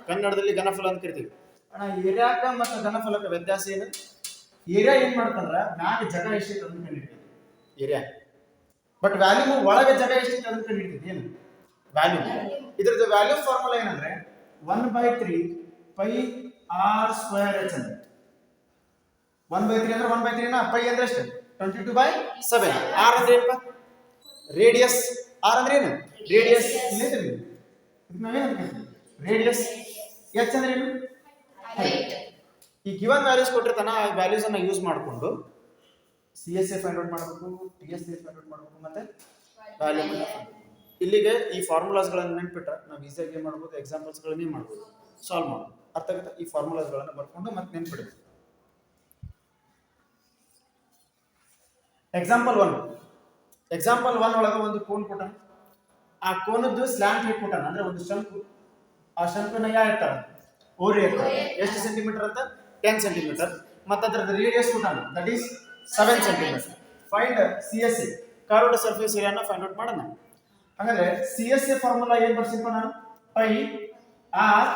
ಕನ್ನಡದಲ್ಲಿ ಘನಫಲ ಅಂತ ಕರಿತೀವಿ. ಅಣ್ಣ ಏರಿಯಾಕ ಮತ್ತು ಘನಫಲಕ ವ್ಯತ್ಯಾಸ ಏನು? ಏರಿಯಾ ಏನ್ ಮಾಡ್ತಂದ್ರ ಮ್ಯಾಗ ಜಗ ಎಷ್ಟೈತೆ ಅಂತ ಕಂಡಿಡ್ತೀವಿ ಏರಿಯಾ ಬಟ್ ವ್ಯಾಲ್ಯೂಮ್ ಒಳಗೆ ಜಗ ಎಷ್ಟೈತೆ ಅಂತ ಕಂಡಿಡ್ತೀವಿ ಏನು? ವ್ಯಾಲ್ಯೂಮ್ ಇದ್ರದ್ದು ವ್ಯಾಲ್ಯೂ ಫಾರ್ಮುಲಾ ಏನಂದ್ರೆ one by three pi R square H ಅಂತ ಒನ್ ಬೈ ತ್ರೀ ಅಂದ್ರೆ ಒನ್ ಬೈ ತ್ರೀ ಪೈ ಅಂದ್ರೆ ಎಷ್ಟು? Twenty two by seven R ಅಂದ್ರೆ ಏನಪ್ಪ? ರೇಡಿಯಸ್ ಆರ್ ಅಂದ್ರೆ ಏನು? ರೇಡಿಯಸ್ ರೇಡಿಯಸ್ ಎಚ್ ಅಂದ್ರೆ ಏನು? ಈ ಗಿವನ್ ವ್ಯಾಲ್ಯೂಸ್ ಕೊಟ್ಟಿರ್ತಾನ ಆ ವ್ಯಾಲ್ಯೂಸ್ ಅನ್ನ ಯೂಸ್ ಮಾಡಿಕೊಂಡು C S A find out ಮಾಡಬೇಕು T S A find out ಮಾಡಬೇಕು, ಮತ್ತೆ ವ್ಯಾಲ್ಯೂ ಇಲ್ಲಿಗೆ ಈ ಫಾರ್ಮುಲಾಸ್ಗಳನ್ನು ನೆನ್ಪಿಟ್ರೆ ನಾವು ಈಸಿಯಾಗಿ ಏನು ಮಾಡ್ಬೋದು? ಎಕ್ಸಾಂಪಲ್ಸ್ಗಳನ್ನೇ ಮಾಡ್ಬೋದು. ಸಾಲ್ವ್ ಮಾಡ್ಬೋದು. ಅರ್ಥ ಆಗುತ್ತಾ? ಈ ಫಾರ್ಮುಲಾಸ್ಗಳನ್ನು ಬರ್ಕೊಂಡು ಮತ್ತೆ ನೆನ್ಪಿಡಬೇಕು. ಎಕ್ಸಾಂಪಲ್ ಒನ್ ಎಕ್ಸಾಂಪಲ್ ಒನ್ ಒಳಗೆ ಒಂದು ಕೋನ್ ಕೊಟ್ಟಾನ. ಆ ಕೋನದ್ದು ಸ್ಲ್ಯಾಂಟ್ ಹೇಗೆ ಕೊಟ್ಟಾನ. ಅಂದ್ರೆ ಒಂದು ಶಂಕು ಆ ಶಂಕುನ ಯಾ ಇರ್ತಾರ ಓರಿ ಇರ್ತಾರ ಎಷ್ಟು ಸೆಂಟಿಮೀಟರ್ ಅಂತ? ಟೆನ್ ಸೆಂಟಿಮೀಟರ್ ಮತ್ತೆ ಅದ್ರದ್ದು ರೇಡಿಯಸ್ ಕೊಟ್ಟಾನ. That is seven centimetre find C S A curved surface ಏರಿಯಾನ find out ಮಾಡೋಣ. ಹಾಗಾದ್ರೆ ಸಿ ಎಸ್ ಎ ಫಾರ್ಮುಲಾ ಏನ್ ಬರ್ಸಿಪ್ಪ ನಾನು? ಪೈ ಆರ್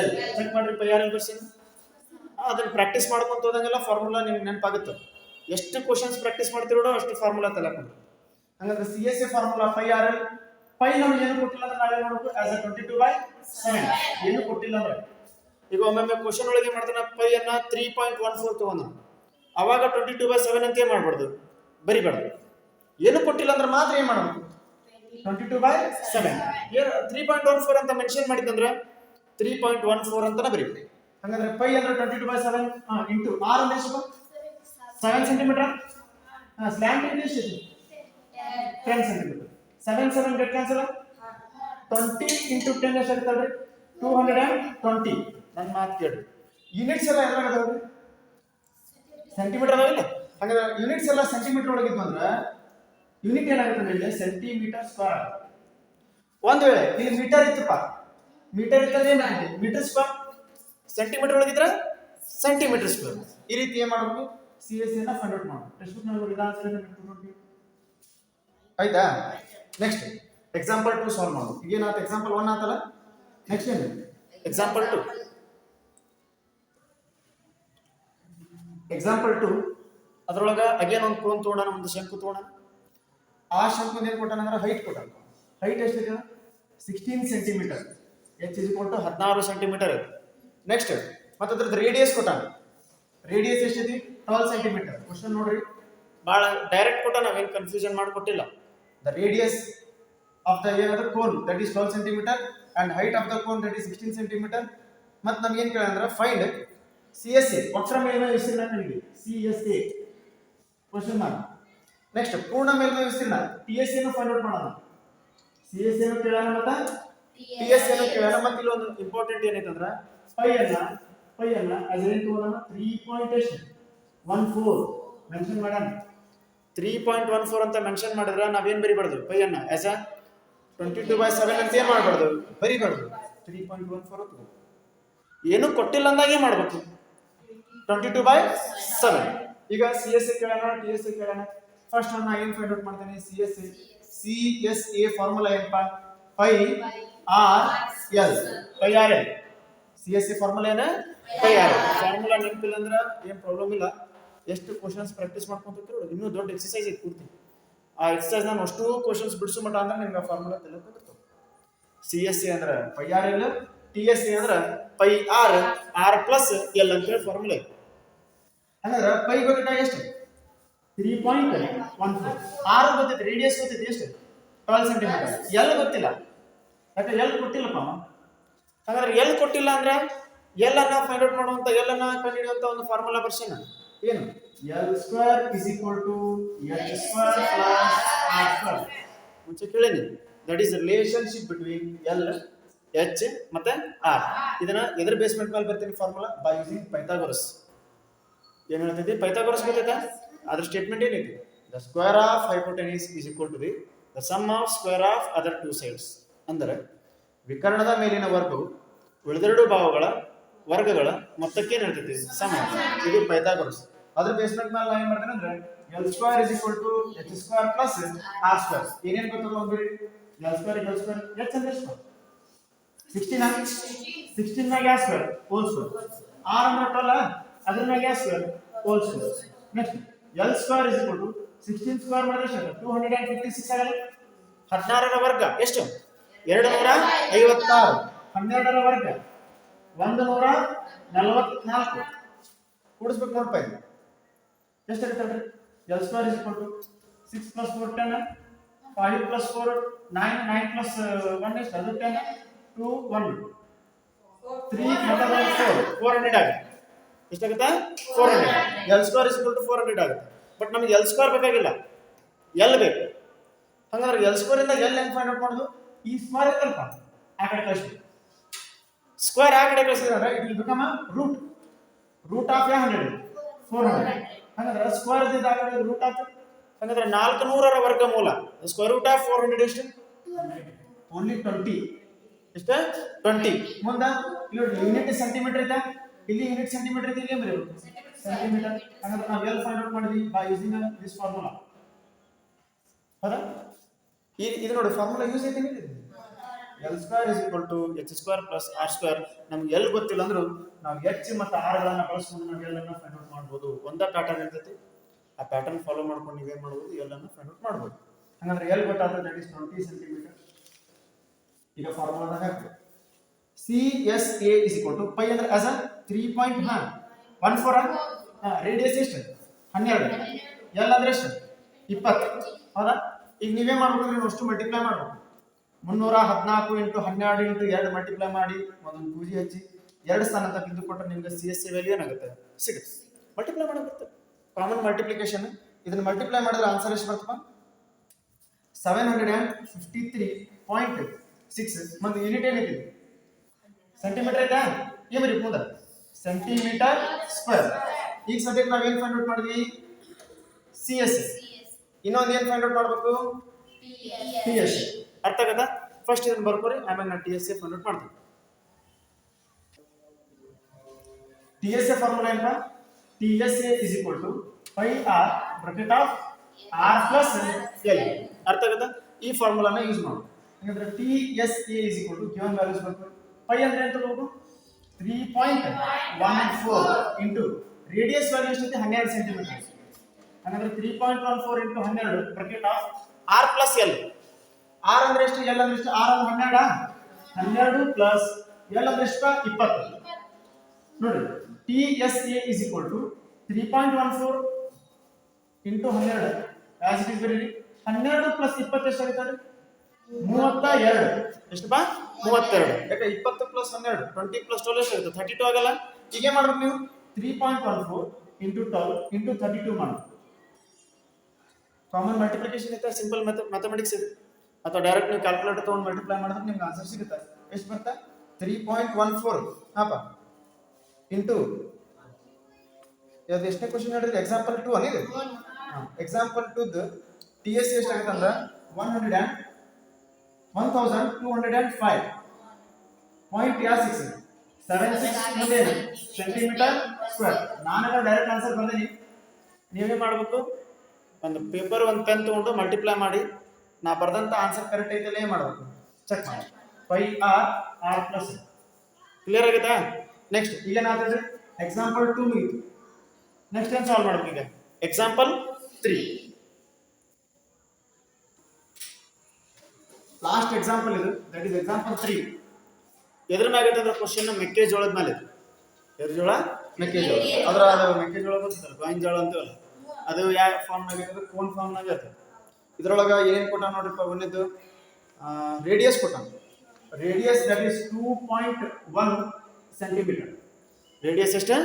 ಎಲ್ ಚೆಕ್ ಮಾಡ್ರಿ ಪೈ ಆರ್ ಎಲ್ ಬರ್ಸಿನ್ ಅದನ್ನ ಪ್ರಾಕ್ಟೀಸ್ ಮಾಡ್ಕೊಂತ ಹೋದಂಗೆಲ್ಲ ಫಾರ್ಮುಲಾ ನಿಮ್ಗೆ ನೆನಪಾಗುತ್ತೆ. ಎಷ್ಟು ಕ್ವಶನ್ಸ್ ಪ್ರಾಕ್ಟೀಸ್ ಮಾಡ್ತಿರೋ ಅಷ್ಟು ಫಾರ್ಮುಲಾ ತಲೆಕೊಂಡು ಹಂಗಂದ್ರೆ C S A formula pi R L pi ನಮ್ಗೆ ಏನು ಕೊಟ್ಟಿಲ್ಲ ಅಂದ್ರೆ ನಾಳೆ ಮಾಡ್ಬೇಕು as a twenty two by seven ಏನು ಕೊಟ್ಟಿಲ್ಲ ಅಂದ್ರೆ? ಈಗ ಒಮ್ಮೊಮ್ಮೆ ಕ್ವಶನ್ ಒಳಗೆ ಮಾಡ್ತಾನೆ ಫೈ ಅನ್ನ ತ್ರೀ ಪಾಯಿಂಟ್ ಒನ್ ಫೋರ್ ತಗೊಂಡ. ಅವಾಗ ಟ್ವೆಂಟಿ ಟು ಬೈ ಸೆವೆನ್ ಅಂತ ಏನ್ ಮಾಡ್ಬಾರ್ದು? ಬರಿಬಾರ್ದು. ಏನು ಕೊಟ್ಟಿಲ್ಲ ಅಂದ್ರೆ ಮಾತ್ರ ಏನ್ ಮಾಡಬೇಕು twenty two by seven three point one four ಅಂತ ಮೆನ್ಷನ್ ಮಾಡಿದಂದ್ರೆ ತ್ರೀ ಪಾಯಿಂಟ್ ಒನ್ ಫೋರ್ ಅಂತಾನೆ ಬರೀಬೇಕು. ಹಂಗಂದ್ರೆ ಪೈ ಅಂದ್ರೆ twenty two by seven into R ಅಂದ್ರೆ ಎಷ್ಟು? ಸೆವೆನ್ ಸೆಂಟಿಮೀಟರ್ ಸ್ಲ್ಯಾಂಟ್ ಎಷ್ಟು ten centimetre seven seven debt cancel twenty into ten ಎಷ್ಟು ಆಗ್ತದೆ ಟೂ ಹಂಡ್ರೆಡ್ ಆ್ಯಂಡ್ ಟ್ವೆಂಟಿ ನನ್ನ ಮಾತು ಕೇಳಿ. ಯೂನಿಟ್ಸ್ ಎಲ್ಲ ಎಲ್ಲ ಅದಾವ್ರಿ ಸೆಂಟಿಮೀಟರ್ ಅದಾವಿಲ್ಲ ಹಾಗಾದ್ರೆ ಯೂನಿಟ್ಸ್ ಎಲ್ಲ ಸೆಂಟಿಮೀಟರ್ ಒಳಗಿತ್ತು ಅಂದ್ರೆ ಯೂನಿಟ್ ಏನಾಗುತ್ತೆ ಅಂದ್ರೆ ಸೆಂಟಿಮೀಟರ್ ಸ್ಕ್ವೇರ್ ಒಂದು ವೇಳೆ ಇಲ್ಲಿ ಮೀಟರ್ ಇತ್ತಪ್ಪ. ಮೀಟರ್ ಇತ್ತಂದ್ರೆ ಏನಾಗುತ್ತೆ ಮೀಟರ್ ಸ್ಕ್ವೇರ್ ಸೆಂಟಿಮೀಟರ್ ಒಳಗಿದ್ರೆ ಸೆಂಟಿಮೀಟರ್ ಸ್ಕ್ವೇರ್ ಈ ರೀತಿ ಏನು ಮಾಡಬೇಕು ಸಿ ಎಸ್ನ ಫೈಂಡ್ ಔಟ್ ಮಾಡಬೇಕು ಟೆಕ್ಸ್ಟ್ ಬುಕ್ನಲ್ಲಿ ವಿಧಾನ ಆಯ್ತಾ? ನೆಕ್ಸ್ಟ್ ಎಕ್ಸಾಂಪಲ್ ಟು ಸಾಲ್ವ್ ಮಾಡು. ಏನಾಯ್ತು ಎಕ್ಸಾಂಪಲ್ ಒನ್ ಆತಲ್ಲ? ನೆಕ್ಸ್ಟ್ ಏನು? ಎಕ್ಸಾಂಪಲ್ ಟು ಎಕ್ಸಾಂಪಲ್ ಟು ಅದರೊಳಗೆ ಅಗೇನ್ ಒಂದು ಕೋನ್ ತೊಗೊಂಡಾನ ಒಂದು ಶಂಕು ತೊಗೊಂಡಾನ ಆ ಶಂಕು ಏನು ಅಂದ್ರೆ ಹೈಟ್ ಕೊಟ್ಟಾನ. ಹೈಟ್ ಎಷ್ಟಿದೆ? Sixteen centimetre H is to ಹದಿನಾರು ಸೆಂಟಿಮೀಟರ್ ನೆಕ್ಸ್ಟ್ ಮತ್ತೆ ಅದ್ರದ್ದು ರೇಡಿಯಸ್ ಕೊಟ್ಟಾನ. ರೇಡಿಯಸ್ ಎಷ್ಟಿದೆ? ಟ್ವೆಲ್ ಸೆಂಟಿಮೀಟರ್ ಕ್ವಶನ್ ನೋಡ್ರಿ. ಭಾಳ ಡೈರೆಕ್ಟ್ ಕೊಟ್ಟ ನಾವೇನು ಕನ್ಫ್ಯೂಷನ್ ಮಾಡಿಕೊಟ್ಟಿಲ್ಲ. ದ ರೇಡಿಯಸ್ ಆಫ್ ದ ಏನಂದ್ರೆ cone that is twelve centimetre and height of the cone that is sixteen centimetre ಮತ್ತು ನಮ್ಗೆ ಏನು ಕೇಳಂದ್ರೆ ಫೈಂಡ್ ಸಿ ಎಸ್ ಎ ವಕ್ರ ಮೇಲ್ಮೈ ವಿಸ್ತೀರ್ಣ ನಿಮಗೆ? C S A question mark next ಪೂರ್ಣ ಮೇಲ್ಮೈ ವಿಸ್ತೀರ್ಣ. ಟಿ ಎಸ್ ಎನ್ನು ಫೈಂಡ್ ಔಟ್ ಮಾಡೋಣ. ಸಿ ಎಸ್ ಏನು ಕೇಳೋಣ ಮತ್ತೆ? ಟಿ ಎಸ್ ಏನು ಕೇಳೋಣ ಮತ್ತೆ ಇಲ್ಲಿ ಒಂದು ಇಂಪಾರ್ಟೆಂಟ್ ಏನೈತೆ ಅಂದ್ರೆ ಪೈ ಅನ್ನ ಪೈ ಅನ್ನ ಅಸ್ ಏನ್ ತಗೋಣ ತ್ರೀ ಪಾಯಿಂಟ್ ಎಷ್ಟು ಒನ್ ಫೋರ್ ಮೆನ್ಷನ್ ಮಾಡೋಣ. ತ್ರೀ ಪಾಯಿಂಟ್ ಒನ್ ಫೋರ್ ಅಂತ ಮೆನ್ಷನ್ ಮಾಡಿದ್ರೆ ನಾವೇನು ಬರಿಬಾರ್ದು? ಪೈ ಅನ್ನ as a twenty two by seven ಅಂತ ಏನು ಮಾಡಬಾರ್ದು? ಬರಿಬಾರ್ದು. ತ್ರೀ ಪಾಯಿಂಟ್ ಒನ್ ಫೋರ್ ಅಂತ ಏನು ಕೊಟ್ಟಿಲ್ಲ ಅಂದಾಗ ಏನು ಮಾಡಬೇಕು. ಟ್ವೆಂಟಿ ಟು ಬೈ ಸೆವೆನ್ ಈಗ ಸಿ ಎಸ್ ಎ ಕೇಳೋಣ ಟಿ ಎಸ್ ಎ ಕೇಳೋಣ. ಫಸ್ಟ್ ನಾನು ಏನು ಫೈಂಡ್ ಔಟ್ ಮಾಡ್ತೇನೆ? C S A C S A formula ಏನಪ್ಪ? Pi R L. Pi R L. C S A formula ಏನ? Pi R L. ಫಾರ್ಮುಲಾ ನೆನಪಿಲ್ಲ ಅಂದ್ರೆ ಏನು ಪ್ರಾಬ್ಲಮ್ ಇಲ್ಲ. ಎಷ್ಟು ಕ್ವಶನ್ಸ್ ಪ್ರಾಕ್ಟೀಸ್ ಮಾಡ್ಕೊಂತಿರೋ ಇನ್ನೂ ದೊಡ್ಡ ಎಕ್ಸಸೈಸ್ ಐತೆ ಪೂರ್ತಿ. ಆ ಎಕ್ಸಸೈಸ್ ನಾನು ಅಷ್ಟು ಕ್ವಶನ್ಸ್ ಬಿಡಿಸೋ ಮಟ್ಟ ಅಂದ್ರೆ ನಿಮ್ಗೆ ಫಾರ್ಮುಲಾ ತಿಳ್ಕೊಂಡಿರ್ತಾವೆ ಸಿ ಎಸ್ ಸಿ ಅಂದ್ರೆ pi R L T S C ಅಂದ್ರೆ pi R R plus L ಅಂತೇಳಿ ಫಾರ್ಮುಲಾ ಇದೆ ಹಂಗಂದ್ರೆ ಪೈ ಗೊತ್ತಿದ್ದ ಎಷ್ಟು? ತ್ರೀ ಪಾಯಿಂಟ್ ಒನ್ ಫೋರ್ ಆರು ಗೊತ್ತೈತೆ ರೇಡಿಯಸ್ ಗೊತ್ತೈತೆ ಎಷ್ಟು? ಟ್ವೆಲ್ ಸೆಂಟಿಮೀಟರ್ ಎಲ್ ಗೊತ್ತಿಲ್ಲ. ಯಾಕಂದ್ರೆ ಎಲ್ ಕೊಟ್ಟಿಲ್ಲಪ್ಪ. ಹಾಗಾದ್ರೆ ಎಲ್ ಕೊಟ್ಟಿಲ್ಲ ಅಂದ್ರೆ ಎಲ್ ಅನ್ನ ಫೈಂಡ್ ಔಟ್ ಮಾಡುವಂತ ಎಲ್ ಅನ್ನ ಕಂಡುಹಿಡಿಯುವಂತ ಒಂದು ಫಾರ್ಮುಲಾ ಬರ್ಸೇನ. ಏನು? L square is equal to H square plus R square ಮುಂಚೆ ಕೇಳೇನಿ that is relationship between L H ಮತ್ತೆ ಆರ್ ಇದನ್ನ ಎದರ್ ಬೇಸ್ಮೆಂಟ್ ಮೇಲೆ ಬರ್ತೀನಿ ಫಾರ್ಮುಲಾ ಬೈ ಯೂಸಿಂಗ್ ಪೈಥಾಗೋರಸ್ ಏನ್ ಹೇಳ್ತೈತಿ ಪೈಥಾಗೋರಸ್ ಗೊತ್ತೈತಾ? ಅದ್ರ ಸ್ಟೇಟ್ಮೆಂಟ್ ಏನೈತಿ the square of hypotenuse is equal to the the sum of square of other two sides ಅಂದರೆ ವಿಕರ್ಣದ ಮೇಲಿನ ವರ್ಗವು ಉಳಿದೆರಡು ಭಾವಗಳ ವರ್ಗಗಳ ಮೊತ್ತಕ್ಕೆ ಏನ್ ಹೇಳ್ತೈತಿ ಸಮ. ಇದು ಪೈಥಾಗೋರಸ್ ಅದ್ರ ಬೇಸ್ಮೆಂಟ್ ಮೇಲೆ ನಾನು ಏನ್ ಮಾಡ್ತೇನೆ ಅಂದ್ರೆ L square is equal to H square plus R square ಏನೇನ್ ಗೊತ್ತಲ್ಲ ಹೋಗ್ಬಿಡಿ L square L square H ಅಂದ್ರೆ ಎಷ್ಟು? ಸಿಕ್ಸ್ಟೀನ್ ಸಿಕ್ಸ್ಟೀನ್ ಮ್ಯಾಗ ಯಾವ ಸ್ಕ್ವೇರ್ ಹೋಲ್ ಸ್ಕ್ವೇರ್ ಆರ್ ಅಂದ್ರೆ ಟ್ವೆಲ್ ಅದ್ರ ಮ್ಯಾಗ ಯಾವ square whole square next L square is equal to sixteen square ಮಾಡಿದ್ರೆ ಎಷ್ಟು two hundred and fifty six ಆಗಲ್ಲ ಹದಿನಾರರ ವರ್ಗ, ಎಷ್ಟು? ಎರಡು ನೂರ ಐವತ್ತಾರು ಹನ್ನೆರಡರ ವರ್ಗ ಒಂದು ನೂರ ನಲವತ್ನಾಲ್ಕು ಕೂಡಿಸ್ಬೇಕು ನೋಡ್ಪಾ ಇದು. ಎಷ್ಟಾಗುತ್ತೆ L square is equal to six plus four ten five plus four nine nine plus one ಎಷ್ಟು ಅದು ten two one three four four hundred ಆಗುತ್ತೆ. ಎಷ್ಟಾಗುತ್ತೆ four hundred L square is equal to four hundred ಆಗುತ್ತೆ. But ನಮಗೆ L square ಬೇಕಾಗಿಲ್ಲ. L ಬೇಕು. ಹಂಗಾದ್ರೆ L square ಇಂದ ಎಲ್ ಹೆಂಗ್ ಫೈಂಡ್ ಔಟ್ ಮಾಡೋದು? ಈ ಸ್ಕ್ವೇರ್ ಇತ್ತಲ್ಪ ಆ ಕಡೆ ಕಳಿಸ್ಬೇಕು. ಸ್ಕ್ವೇರ್ ಆ ಕಡೆ ಕಳಿಸಿದ್ರೆ it will become root root of a hundred four hundred ಹಂಗಂದ್ರೆ ಸ್ಕ್ವೇರ್ ದಾಖಲೆ ರೂಟ್ ಆಫ್ ಹಂಗಂದ್ರೆ ನಾಲ್ಕು ನೂರರ ವರ್ಗಮೂಲ square root of four hundred ಎಷ್ಟು? ಓನ್ಲಿ ಟ್ವೆಂಟಿ ಎಷ್ಟು? ಟ್ವೆಂಟಿ ಮುಂದೆ ಇಲ್ಲಿ ಯೂನಿಟ್ ಸೆಂಟಿಮೀಟರ್ ಇದೆ ಇಲ್ಲಿ ಯೂನಿಟ್ ಸೆಂಟಿಮೀಟರ್ ಇದೆ ಇಲ್ಲಿ ಬರೀ ಸೆಂಟಿಮೀಟರ್ ಹಂಗಂದ್ರೆ ನಾವು ಎಲ್ ಫೈಂಡ್ ಔಟ್ ಮಾಡಿದ್ವಿ? ಬೈ ಯೂಸಿಂಗ್ ದಿಸ್ ಫಾರ್ಮುಲಾ ಹೌದಾ? ಇದು ಇದು ನೋಡಿ ಫಾರ್ಮುಲಾ ಯೂಸ್ ಐತೆ L square is equal to H square plus R square ನಮ್ಗೆ ಎಲ್ ಗೊತ್ತಿಲ್ಲ ಅಂದ್ರೂ ನಾವು ಎಚ್ ಮತ್ತು ಆರ್ಗಳನ್ನ ಬಳಸ್ಕೊಂಡು ನಾವು ಎಲ್ಲನ್ನ ಫೈಂಡ್ ಔಟ್ ಮಾಡ್ಬೋದು. ಒಂದೇ ಪ್ಯಾಟರ್ನ್ ಇರ್ತೈತಿ. ಆ ಪ್ಯಾಟರ್ನ್ ಫಾಲೋ ಮಾಡ್ಕೊಂಡು ನೀವೇನು ಮಾಡ್ಬೋದು? ಎಲ್ಲನ್ನ ಫೈಂಡ್ ಔಟ್ ಮಾಡ್ಬೋದು. ಹಂಗಂದ್ರೆ ಎಲ್ ಗೊತ್ತಾದ್ರೆ ದಟ್ ಇಸ್ ಟ್ವೆಂಟಿ ಸೆಂಟಿಮೀಟರ್ ಈಗ ಫಾರ್ಮುಲಾ ಹಾಕ್ತೀವಿ C S A is equal to pi ಅಂದ್ರೆ ಆಸ್ ಅ ತ್ರೀ ಪಾಯಿಂಟ್ ಹಾಂ ಒನ್ ಫೋರ್ ರೇಡಿಯಸ್ ಎಷ್ಟು? ಹನ್ನೆರಡು. ಎಲ್ ಅಂದ್ರೆ ಎಷ್ಟು? ಇಪ್ಪತ್ತು. ಹೌದಾ? ಈಗ ನೀವೇ ಮಾಡ್ಬೋದು? ನೀವು ಅಷ್ಟು ಮಲ್ಟಿಪ್ಲೈ ಮಾಡ್ಬೇಕು ಮುನ್ನೂರ ಹದಿನಾಲ್ಕು ಇಂಟು ಹನ್ನೆರಡು ಇಂಟು ಎರಡು ಮಲ್ಟಿಪ್ಲೈ ಮಾಡಿ ಒಂದೊಂದು ಪೂಜೆ ಹಚ್ಚಿ ಎರಡು ಸ್ಥಾನ ಅಂತ ಬಿಂದು ಕೊಟ್ಟರೆ ನಿಮ್ಗೆ ಸಿ ಎಸ್ ಸಿ ವ್ಯಾಲ್ಯೂ ಏನಾಗುತ್ತೆ? ಸಿಗುತ್ತೆ. ಮಲ್ಟಿಪ್ಲೈ ಮಾಡಬೇಕು ಕಾಮನ್ ಮಲ್ಟಿಪ್ಲಿಕೇಶನ್ ಇದನ್ನ ಮಲ್ಟಿಪ್ಲೈ ಮಾಡಿದ್ರೆ ಆನ್ಸರ್ ಎಷ್ಟು ಬರ್ತಪ್ಪ? Seven hundred and fifty three point six ಮತ್ತು ಯೂನಿಟ್ ಏನಿದೆ ಸೆಂಟಿಮೀಟರ್ ಐತಾ? ಏನು ಬರೀ ಮುಂದೆ ಸೆಂಟಿಮೀಟರ್ ಸ್ಕ್ವೇರ್ ಈಗ ಸದ್ಯಕ್ಕೆ ನಾವೇನು ಫೈಂಡ್ ಔಟ್ ಮಾಡಿದ್ವಿ? ಸಿ ಎಸ್ ಇನ್ನೊಂದು ಏನು ಫೈಂಡ್ ಔಟ್ ಮಾಡಬೇಕು? ಪಿ ಎಸ್ ಅರ್ಥ ಆಗದ ಫಸ್ಟ್ ಇದನ್ನು ಬರ್ಕೋರಿ, ಆಮೇಲೆ ನಾನು ಟಿ ಎಸ್ ಎ ಔಟ್ ಮಾಡ್ತೀನಿ. ಟಿ ಎಸ್ ಎ ಫಾರ್ಮುಲಾ ಏನಪ್ಪ T S A is equal to pi R bracket of R plus L ಅರ್ಥ ಆಗದ ಈ ಫಾರ್ಮುಲಾನ ಯೂಸ್ ಮಾಡು. ಹಾಗಾದ್ರೆ T S A is equal to given values ಬರ್ತದೆ ಫೈ ಅಂದ್ರೆ ಎಂತ ತಗೋಬೇಕು three point one four into radius value ಎಷ್ಟೈತೆ ಹನ್ನೆರಡು ಸೆಂಟಿಮೀಟರ್ ಹಾಗಾದ್ರೆ three point one four into ಹನ್ನೆರಡು bracket of R plus L R ಅಂದ್ರೆ ಎಷ್ಟು? ಎಲ್ ಅಂದ್ರೆ ಎಷ್ಟು? ಆರ್ ಅಂದ್ರೆ ಹನ್ನೆರಡ? ಹನ್ನೆರಡು ಪ್ಲಸ್ ಎಲ್ ಅಂದ್ರೆ ಎಷ್ಟು ಇಪ್ಪತ್ತು. ನೋಡಿ T S A is equal to three point one four into ಹನ್ನೆರಡು. ಆಸ್ ಇಟ್ ಇಸ್ ಹನ್ನೆರಡು ಪ್ಲಸ್ ಇಪ್ಪತ್ತು ಎಷ್ಟು ಆಗುತ್ತೆ ಮೂವತ್ತ ಎರಡು. ಎಷ್ಟು ಬಾ ಮೂವತ್ತೆರಡು. ಯಾಕೆ ಇಪ್ಪತ್ತು ಪ್ಲಸ್ ಹನ್ನೆರಡು? ಟ್ವೆಂಟಿ ಪ್ಲಸ್ ಟ್ವೆಲ್ ಎಷ್ಟು ಆಗುತ್ತೆ? ಥರ್ಟಿ ಟು ಆಗಲ್ಲ? ಹೀಗೆ ಮಾಡ್ಬೇಕು ನೀವು. Three point one four into twelve into thirty two ಮಾಡಿ ಕಾಮನ್ ಮಲ್ಟಿಪ್ಲಿಕೇಶನ್ ಇತ್ತು ಸಿಂಪಲ್ ಮ್ಯಾಥಮೆಟಿಕ್ಸ್ ಇದೆ. ಅಥವಾ ಡೈರೆಕ್ಟ್ ನೀವು ಕ್ಯಾಲ್ಕುಲೇಟರ್ ತೊಗೊಂಡು ಮಲ್ಟಿಪ್ಲೈ ಮಾಡಿದ್ರೆ ನಿಮ್ಗೆ ಆನ್ಸರ್ ಸಿಗುತ್ತೆ. ಎಷ್ಟು ಬರ್ತಾ ತ್ರೀ ಪಾಯಿಂಟ್ ಒನ್ ಫೋರ್ ಹಾಪ. ಇಂಟು. ಯಾವ್ದು ಎಷ್ಟನೇ ಕ್ವಶನ್ ಹೇಳಿದ್ರೆ? ಎಕ್ಸಾಂಪಲ್ ಟು ಅನಿದೆ ಎಕ್ಸಾಂಪಲ್ ಟುದ್ ಟಿ ಎಸ್ ಸಿ ಎಷ್ಟಾಗುತ್ತೆ ಅಂದ್ರೆ one hundred and one thousand two hundred and five point ಯಾವ ಸಿಕ್ಸ್ ಸೆವೆನ್ ಸಿಕ್ಸ್ ಮುಂದೇನು ಸೆಂಟಿಮೀಟರ್ ಸ್ಕ್ವೇರ್ ನಾನೆಲ್ಲ ಡೈರೆಕ್ಟ್ ಆನ್ಸರ್ ಬಂದೀನಿ ನೀವೇ ಮಾಡಬೇಕು. ಒಂದು ಪೇಪರ್ ಒಂದು ಪೆನ್ ತೊಗೊಂಡು ಮಲ್ಟಿಪ್ಲೈ ಮಾಡಿ. ನಾ ಬರ್ದಂಥ ಆನ್ಸರ್ ಕರೆಕ್ಟ್ ಐತಲ್ಲ ಏನು ಮಾಡಬೇಕು. ಚೆಕ್ ಮಾಡಿ. Pi R R plus clear ಆಗುತ್ತಾ ನೆಕ್ಸ್ಟ್ ಈಗ ಎಕ್ಸಾಂಪಲ್ ಟೂ ಮುಗಿತು ನೆಕ್ಸ್ಟ್ ಏನು ಸಾಲ್ವ್ ಮಾಡಬೇಕು ಈಗ? ಎಕ್ಸಾಂಪಲ್ ತ್ರೀ ಲಾಸ್ಟ್ ಎಕ್ಸಾಂಪಲ್ ಇದು. ದಟ್ ಇಸ್ ಎಕ್ಸಾಂಪಲ್ ತ್ರೀ ಎದ್ರ ಮ್ಯಾಗ ಅಂದ್ರೆ ಕ್ವಶನ್ ಮೆಕ್ಕೆಜೋಳದ ಮೇಲೆ. ಎದ್ರ ಜೋಳ ಮೆಕ್ಕೆಜೋಳ. ಅದ್ರ ಅದು ಮೆಕ್ಕೆಜೋಳ ಗೊತ್ತಲ್ಲ ಜೋಳ ಅಂತೀವಲ್ಲ. ಅದು ಯಾವ ಫಾರ್ಮ್ನಾಗ ಇರ್ತದೆ ಕೋನ್ ಫಾರ್ಮ್ನಾಗ ಇರ್ತದೆ ಇದ್ರೊಳಗೆ ಏನೇನು ಕೊಟ್ಟ ನೋಡ್ರಿಪ್ಪ ಒಂದಿದ್ದು ರೇಡಿಯಸ್ ಕೊಟ್ಟ. Radius that is two point one centimetre radius ಎಷ್ಟು?